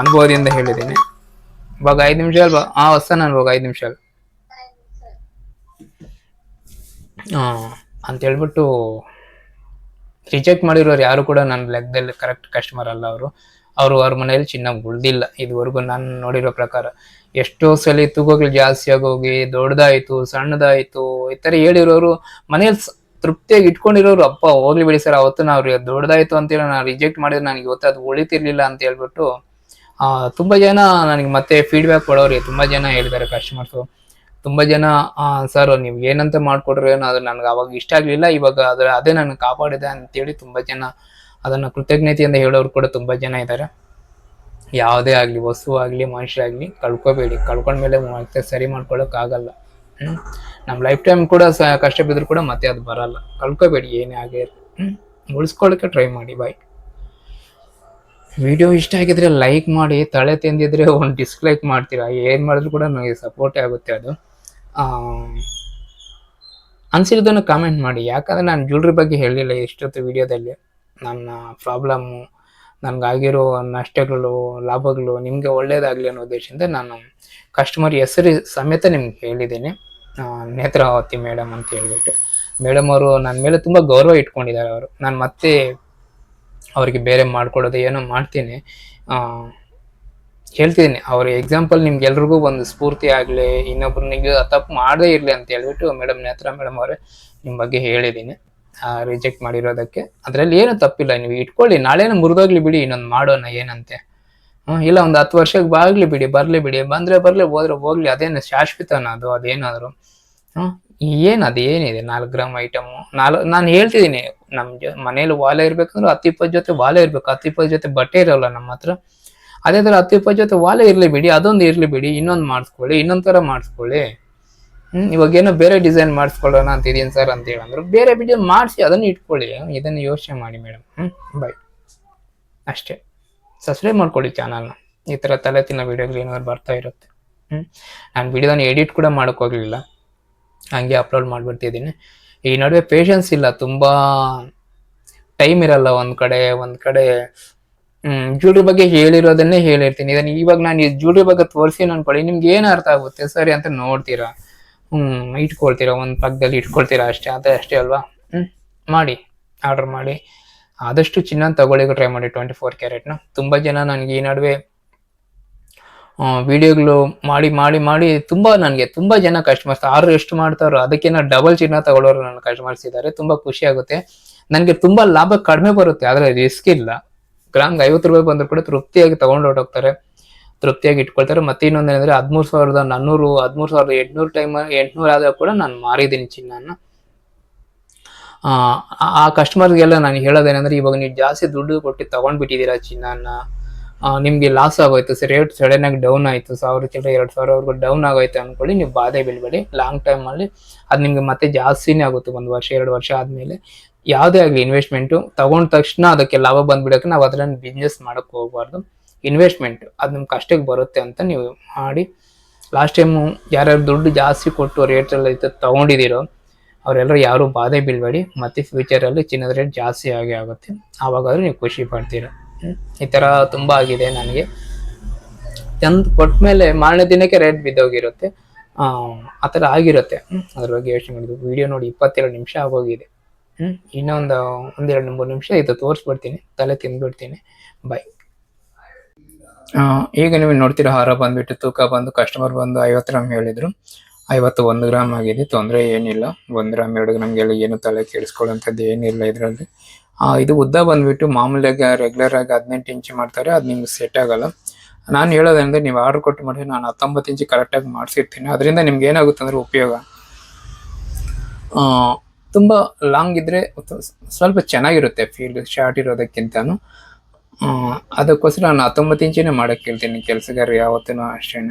ಅನುಭವದಿಂದ ಹೇಳಿದ್ದೀನಿ. ಇವಾಗ ಐದು ನಿಮಿಷ ಅಲ್ವಾ? ಆ ಹೊಸ ನಾನು ಇವಾಗ ಐದು ನಿಮಿಷ ಅಂತ ಹೇಳ್ಬಿಟ್ಟು ರಿಜೆಕ್ಟ್ ಮಾಡಿರೋರು ಯಾರು ಕೂಡ ನನ್ನ ಲೆಕ್ಕದಲ್ಲಿ ಕರೆಕ್ಟ್ ಕಸ್ಟಮರ್ ಅಲ್ಲ ಅವರು. ಅವರು ಅವ್ರ ಮನೇಲಿ ಚಿನ್ನ ಉಳ್ದಿಲ್ಲ. ಇದುವರೆಗೂ ನಾನು ನೋಡಿರೋ ಪ್ರಕಾರ ಎಷ್ಟೋ ಸಲ ತೂಕಗಳು ಜಾಸ್ತಿ ಆಗೋಗಿ ದೊಡ್ಡದಾಯ್ತು, ಸಣ್ಣದಾಯ್ತು, ಈ ಥರ ಹೇಳಿರೋರು ಮನೇಲಿ ತೃಪ್ತಿಯಾಗಿ ಇಟ್ಕೊಂಡಿರೋರು ಅಪ್ಪ ಹೋಗ್ಲಿ ಬಿಡಿ ಸರ್, ಅವತ್ತು ನಾವು ದೊಡ್ಡದಾಯ್ತು ಅಂತೇಳಿ ನಾನು ರಿಜೆಕ್ಟ್ ಮಾಡಿದ್ರೆ ನನಗೆ ಇವತ್ತು ಅದು ಉಳಿತಿರ್ಲಿಲ್ಲ ಅಂತ ಹೇಳ್ಬಿಟ್ಟು ತುಂಬಾ ಜನ ನನಗೆ ಮತ್ತೆ ಫೀಡ್ಬ್ಯಾಕ್ ಕೊಡೋರಿ ತುಂಬಾ ಜನ ಹೇಳಿದ್ದಾರೆ ಕಸ್ಟಮರ್ಸು ತುಂಬಾ ಜನ ಸರ್, ನೀವು ಏನಂತ ಮಾಡ್ಕೊಡ್ರಿ? ಏನೋ ಅದು ನನಗೆ ಅವಾಗ ಇಷ್ಟ ಆಗಲಿಲ್ಲ. ಇವಾಗ ಅದ್ರ, ಅದೇ ನನಗೆ ಕಾಪಾಡಿದೆ ಅಂತೇಳಿ ತುಂಬಾ ಜನ ಅದನ್ನ ಕೃತಜ್ಞತೆಯಿಂದ ಹೇಳೋರು ಕೂಡ ತುಂಬಾ ಜನ ಇದ್ದಾರೆ ಯಾವುದೇ ಆಗಲಿ, ವಸ್ತು ಆಗಲಿ, ಮನುಷ್ಯ ಆಗಲಿ, ಕಳ್ಕೊಬೇಡಿ. ಕಳ್ಕೊಂಡ್ಮೇಲೆ ಮತ್ತೆ ಸರಿ ಮಾಡ್ಕೊಳ್ಳೋಕ್ಕಾಗಲ್ಲ ಹ್ಮ್. ನಮ್ಮ ಲೈಫ್ ಟೈಮ್ ಕೂಡ ಸ, ಕಷ್ಟ ಬಿದ್ದರೂ ಕೂಡ ಮತ್ತೆ ಅದು ಬರಲ್ಲ. ಕಳ್ಕೊಬೇಡಿ, ಏನೇ ಆಗೇ ಹ್ಞೂ ಉಳಿಸ್ಕೊಳ್ಳೋಕೆ ಟ್ರೈ ಮಾಡಿ. ಬಾಯ್. ವಿಡಿಯೋ ಇಷ್ಟ ಆಗಿದ್ರೆ ಲೈಕ್ ಮಾಡಿ ತಳೆ ತಿಂದಿದ್ರೆ ಒಂದು ಡಿಸ್ಲೈಕ್ ಮಾಡ್ತೀರಾ? ಏನು ಮಾಡಿದ್ರು ಕೂಡ ನನಗೆ ಸಪೋರ್ಟೇ ಆಗುತ್ತೆ ಅದು. ಅನ್ಸಿರೋದನ್ನು ಕಾಮೆಂಟ್ ಮಾಡಿ. ಯಾಕಂದರೆ ನಾನು ಜ್ಯುವೆಲ್ರಿ ಬಗ್ಗೆ ಹೇಳಲಿಲ್ಲ ಎಷ್ಟೊತ್ತು ವಿಡಿಯೋದಲ್ಲಿ ನನ್ನ ಪ್ರಾಬ್ಲಮ್ಮು ನನಗಾಗಿರೋ ನಷ್ಟಗಳು, ಲಾಭಗಳು ನಿಮಗೆ ಒಳ್ಳೆಯದಾಗಲಿ ಅನ್ನೋ ಉದ್ದೇಶದಿಂದ ನಾನು ಕಸ್ಟಮರ್ ಹೆಸರು ಸಮೇತ ನಿಮ್ಗೆ ಹೇಳಿದ್ದೀನಿ. ನೇತ್ರಾವತಿ ಮೇಡಮ್ ಅಂತ ಹೇಳಿಬಿಟ್ಟು. ಮೇಡಮ್ ಅವರು ನನ್ನ ಮೇಲೆ ತುಂಬ ಗೌರವ ಇಟ್ಕೊಂಡಿದ್ದಾರೆ ಅವರು. ನಾನು ಮತ್ತೆ ಅವರಿಗೆ ಬೇರೆ ಮಾಡ್ಕೊಡೋದು ಏನೋ ಮಾಡ್ತೀನಿ. ಹೇಳ್ತಿದ್ದೀನಿ. ಅವ್ರ ಎಕ್ಸಾಂಪಲ್ ನಿಮ್ಗೆ ಎಲ್ರಿಗೂ ಒಂದು ಸ್ಫೂರ್ತಿ ಆಗಲಿ ಇನ್ನೊಬ್ರು ನಿಮಗೆ ತಪ್ಪು ಮಾಡದೇ ಇರಲಿ ಅಂತ ಹೇಳ್ಬಿಟ್ಟು ಮೇಡಮ್ ನೇತ್ರ ಮೇಡಮ್ ಅವರೇ ನಿಮ್ಮ ಬಗ್ಗೆ ಹೇಳಿದ್ದೀನಿ. ರಿಜೆಕ್ಟ್ ಮಾಡಿರೋದಕ್ಕೆ. ಅದರಲ್ಲಿ ಏನು ತಪ್ಪಿಲ್ಲ, ನೀವು ಇಟ್ಕೊಳ್ಳಿ. ನಾಳೆನ ಮುರಿದೋಗ್ಲಿ ಬಿಡಿ, ಇನ್ನೊಂದು ಮಾಡೋಣ ಏನಂತೆ. ಹ್ಞೂ ಇಲ್ಲ ಒಂದು ಹತ್ತು ವರ್ಷಕ್ಕೆ ಬಾಗ್ಲಿ ಬಿಡಿ, ಬರಲಿ ಬಿಡಿ. ಬಂದರೆ ಬರಲಿ, ಹೋದ್ರೆ ಹೋಗ್ಲಿ. ಅದೇನು ಶಾಶ್ವತನ ಅದು, ಅದೇನಾದರೂ. ಏನು ಅದು, ಏನಿದೆ? ನಾಲ್ಕು ಗ್ರಾಮ್ ಐಟಮು ನಾಲ್, ನಾನು ಹೇಳ್ತಿದ್ದೀನಿ. ನಮ್ಮ ಜೊ ಮನೇಲಿ ವಾಲೆ ಇರಬೇಕಂದ್ರೆ ಹತ್ತು ಇಪ್ಪತ್ತು ಜೊತೆ ವಾಲೆ ಇರಬೇಕು. ಹತ್ತು ಇಪ್ಪತ್ತು ಜೊತೆ ಬಟ್ಟೆ ಇರೋಲ್ಲ ನಮ್ಮ ಹತ್ರ ಅದೇ ಥರ ಹತ್ತು ಇಪ್ಪತ್ತು ಜೊತೆ ವಾಲೆ ಇರ್ಲಿ ಬಿಡಿ ಅದೊಂದು ಇರ್ಲಿ ಬಿಡಿ ಇನ್ನೊಂದು ಮಾಡಿಸ್ಕೊಳ್ಳಿ, ಇನ್ನೊಂದು ಥರ ಮಾಡಿಸ್ಕೊಳ್ಳಿ. ಹ್ಮ್, ಇವಾಗ ಏನೋ ಬೇರೆ ಡಿಸೈನ್ ಮಾಡಿಸ್ಕೊಳ್ಳೋಣ ಅಂತ ಇದೀನಿ ಸರ್ ಅಂತ ಹೇಳಂದ್ರು. ಬೇರೆ ವಿಡಿಯೋ ಮಾಡಿಸಿ, ಅದನ್ನ ಇಟ್ಕೊಳ್ಳಿ. ಇದನ್ನು ಯೋಚನೆ ಮಾಡಿ ಮೇಡಮ್ ಹ್ಮ್ ಬಾಯ್ ಅಷ್ಟೇ. ಸಬ್ಸ್ಕ್ರೈಬ್ ಮಾಡ್ಕೊಳ್ಳಿ ಚಾನಲ್ನ ಈ ಥರ ತಲೆ ತಿನ್ನೋ ವಿಡಿಯೋಗಳು ಏನಾದ್ರು ಬರ್ತಾ ಇರುತ್ತೆ. ಹ್ಞೂ ನಾನು ವಿಡಿಯೋನ ಎಡಿಟ್ ಕೂಡ ಮಾಡೋಕ್ಕೋಗಲಿಲ್ಲ ಹಂಗೆ ಅಪ್ಲೋಡ್ ಮಾಡಿಬಿಡ್ತಿದ್ದೀನಿ. ಈ ನಡುವೆ ಪೇಷನ್ಸ್ ಇಲ್ಲ, ತುಂಬ ಟೈಮ್ ಇರಲ್ಲ ಒಂದು ಕಡೆ ಒಂದು ಕಡೆ ಜ್ಯೂಲ್ರಿ ಬಗ್ಗೆ ಹೇಳಿರೋದನ್ನೇ ಹೇಳಿರ್ತೀನಿ. ಇದನ್ನ ಇವಾಗ ನಾನು ಜ್ಯೂಲ್ರಿ ಬಗ್ಗೆ ತೋರಿಸಿ ಅನ್ಕೊಳ್ಳಿ ನಿಮ್ಗೆ ಏನು ಅರ್ಥ ಆಗುತ್ತೆ? ಸರಿ ಅಂತ ನೋಡ್ತೀರಾ? ಹ್ಮ್, ಇಟ್ಕೊಳ್ತೀರಾ? ಒಂದು ಪಕ್ಕದಲ್ಲಿ ಇಟ್ಕೊಳ್ತೀರಾ ಅಷ್ಟೇ? ಅದೇ ಅಷ್ಟೇ ಅಲ್ವಾ? ಹ್ಮ್, ಮಾಡಿ, ಆರ್ಡರ್ ಮಾಡಿ. ಆದಷ್ಟು ಚಿನ್ನ ತಗೊಳ್ಳಿಕ್ಕೆ ಟ್ರೈ ಮಾಡಿ ಟ್ವೆಂಟಿ ಫೋರ್ ಕ್ಯಾರೆಟ್ನ ತುಂಬ ಜನ ನನಗೆ ಈ ನಡುವೆ ವಿಡಿಯೋಗಳು ಮಾಡಿ ಮಾಡಿ ಮಾಡಿ ತುಂಬಾ ನನಗೆ, ತುಂಬಾ ಜನ ಕಸ್ಟಮರ್ಸ್ ಆರ್ಡರ್ ಎಷ್ಟು ಮಾಡ್ತಾರೋ ಅದಕ್ಕಿಂತ ಡಬಲ್ ಚಿನ್ನ ತಗೊಳ್ಳೋರು ನನ್ನ ಕಸ್ಟಮರ್ಸ್ ಇದ್ದಾರೆ ತುಂಬಾ ಖುಷಿ ಆಗುತ್ತೆ. ನನಗೆ ತುಂಬಾ ಲಾಭ ಕಡಿಮೆ ಬರುತ್ತೆ, ಆದ್ರೆ ರಿಸ್ಕ್ ಇಲ್ಲ. ಗ್ರಾಮ್ಗೆ ಐವತ್ತು ರೂಪಾಯಿ ಬಂದ್ರು ಕೂಡ ತೃಪ್ತಿಯಾಗಿ ತಗೊಂಡು ಹೊರಟೋಗ್ತಾರೆ. ತೃಪ್ತಿಯಾಗಿ ಇಟ್ಕೊಳ್ತಾರೆ. ಮತ್ತೆ ಇನ್ನೊಂದು ಏನಂದ್ರೆ ಹದಿಮೂರು ಸಾವಿರದ ನಾನ್ನೂರು, ಹದಿಮೂರು ಸಾವಿರದ ಎಂಟ್ನೂರು ಟೈಮ್ ಎಂಟ್ನೂರು ಆದಾಗ ಕೂಡ ನಾನು ಮಾರಿದ್ದೀನಿ ಚಿನ್ನನ ಆ ಕಸ್ಟಮರ್ಗೆಲ್ಲ ನಾನು ಹೇಳೋದೇನೆಂದ್ರೆ ಇವಾಗ ನೀವು ಜಾಸ್ತಿ ದುಡ್ಡು ಕೊಟ್ಟು ತಗೊಂಡ್ಬಿಟ್ಟಿದ್ದೀರಾ ಚಿನ್ನನ ನಿಮಗೆ ಲಾಸ್ ಆಗೋಯ್ತು. ಸರ್ ರೇಟ್ ಸಡನ್ ಆಗಿ ಡೌನ್ ಆಯಿತು. ಸಾವಿರ ಚಿಲ್ಲರೆ, ಎರಡು ಸಾವಿರವರೆಗೂ ಡೌನ್ ಆಗೋಯ್ತು ಅನ್ಕೊಳ್ಳಿ. ನೀವು ಬಾಧೆ ಬೀಳ್ಬೇಡಿ. ಲಾಂಗ್ ಟೈಮ್ ಅಲ್ಲಿ ಅದು ನಿಮ್ಗೆ ಮತ್ತೆ ಜಾಸ್ತಿನೇ ಆಗುತ್ತೆ. ಒಂದು ವರ್ಷ, ಎರಡು ವರ್ಷ ಆದ್ಮೇಲೆ. ಯಾವುದೇ ಆಗಲಿ ಇನ್ವೆಸ್ಟ್ಮೆಂಟು ತಗೊಂಡ ತಕ್ಷಣ ಅದಕ್ಕೆ ಲಾಭ ಬಂದ್ಬಿಡೋಕೆ ನಾವು ಅದನ್ನ ಬಿಸ್ನೆಸ್ ಮಾಡೋಕ್ಕೆ ಹೋಗಬಾರ್ದು. ಇನ್ವೆಸ್ಟ್ಮೆಂಟ್ ಅದು ನಿಮ್ಗೆ ಕಷ್ಟಕ್ಕೆ ಬರುತ್ತೆ ಅಂತ ನೀವು ಮಾಡಿ. ಲಾಸ್ಟ್ ಟೈಮು ಯಾರ್ಯಾರು ದುಡ್ಡು ಜಾಸ್ತಿ ಕೊಟ್ಟು ರೇಟಲ್ಲಿ ತೊಗೊಂಡಿದ್ದೀರೋ ಅವರೆಲ್ಲರೂ ಯಾರೂ ಬಾಧೆ ಬೀಳಬೇಡಿ. ಮತ್ತೆ ಫ್ಯೂಚರಲ್ಲಿ ಚಿನ್ನದ ರೇಟ್ ಜಾಸ್ತಿ ಆಗೇ ಆಗುತ್ತೆ. ಆವಾಗಾದರೂ ನೀವು ಖುಷಿ ಪಡ್ತೀರ. ಈ ಥರ ತುಂಬ ಆಗಿದೆ ನನಗೆ. ತಂದು ಕೊಟ್ಟ ಮೇಲೆ ಮಾರನೇ ದಿನಕ್ಕೆ ರೇಟ್ ಬಿದ್ದೋಗಿರುತ್ತೆ. ಆ ಥರ ಆಗಿರುತ್ತೆ. ಅದ್ರ ಬಗ್ಗೆ ಯೋಚನೆ ಮಾಡಿದ್ವಿ ವಿಡಿಯೋ ನೋಡಿ ಇಪ್ಪತ್ತೆರಡು ನಿಮಿಷ ಆಗೋಗಿದೆ. ಇನ್ನೊಂದು ಒಂದೆರಡು ಮೂರು ನಿಮಿಷ ಇದು ತೋರಿಸ್ಬಿಡ್ತೀನಿ, ತಲೆ ತಿಂದ್ಬಿಡ್ತೀನಿ. ಬೈ ಈಗ ನೀವು ನೋಡ್ತಿರೋ ಹಾರ ಬಂದ್ಬಿಟ್ಟು ತೂಕ ಬಂದು ಕಸ್ಟಮರ್ ಬಂದು ಐವತ್ತು ಗ್ರಾಮ್ ಹೇಳಿದ್ರು. ಐವತ್ತು ಒಂದು ಗ್ರಾಮ್ ಆಗಿದೆ, ತೊಂದರೆ ಏನಿಲ್ಲ. ಒಂದು ಗ್ರಾಮ್ ಎರಡು ಗ್ರಾಮ್ಗೆಲ್ಲ ಏನು ತಲೆ ಕೆಡಿಸ್ಕೊಳ್ಳೋಂಥದ್ದು ಏನಿಲ್ಲ ಇದರಲ್ಲಿ. ಇದು ಉದ್ದ ಬಂದ್ಬಿಟ್ಟು ಮಾಮೂಲಿಯಾಗಿ ರೆಗ್ಯುಲರ್ ಆಗಿ ಹದಿನೆಂಟು ಇಂಚ್ ಮಾಡ್ತಾರೆ, ಅದು ನಿಮ್ಗೆ ಸೆಟ್ ಆಗಲ್ಲ. ನಾನು ಹೇಳೋದಂದ್ರೆ ನೀವು ಆರ್ಡರ್ ಕೊಟ್ಟು ಮಾಡಿ ನಾನು ಹತ್ತೊಂಬತ್ತು ಇಂಚ್ ಕರೆಕ್ಟಾಗಿ ಮಾಡಿಸಿರ್ತೀನಿ. ಅದರಿಂದ ನಿಮ್ಗೆ ಏನಾಗುತ್ತೆ ಅಂದರೆ ಉಪಯೋಗ ತುಂಬ ಲಾಂಗ್ ಇದ್ದರೆ ಸ್ವಲ್ಪ ಚೆನ್ನಾಗಿರುತ್ತೆ ಫೀಲ್ಡ್ ಶಾರ್ಟ್ ಇರೋದಕ್ಕಿಂತನೂ. ಅದಕ್ಕೋಸ್ಕರ ನಾನು ಹತ್ತೊಂಬತ್ತು ಇಂಚಿನೇ ಮಾಡೋಕ್ಕೆ ಹೇಳ್ತೀನಿ ಕೆಲಸಗಾರ ಯಾವತ್ತೂ ಅಷ್ಟೇ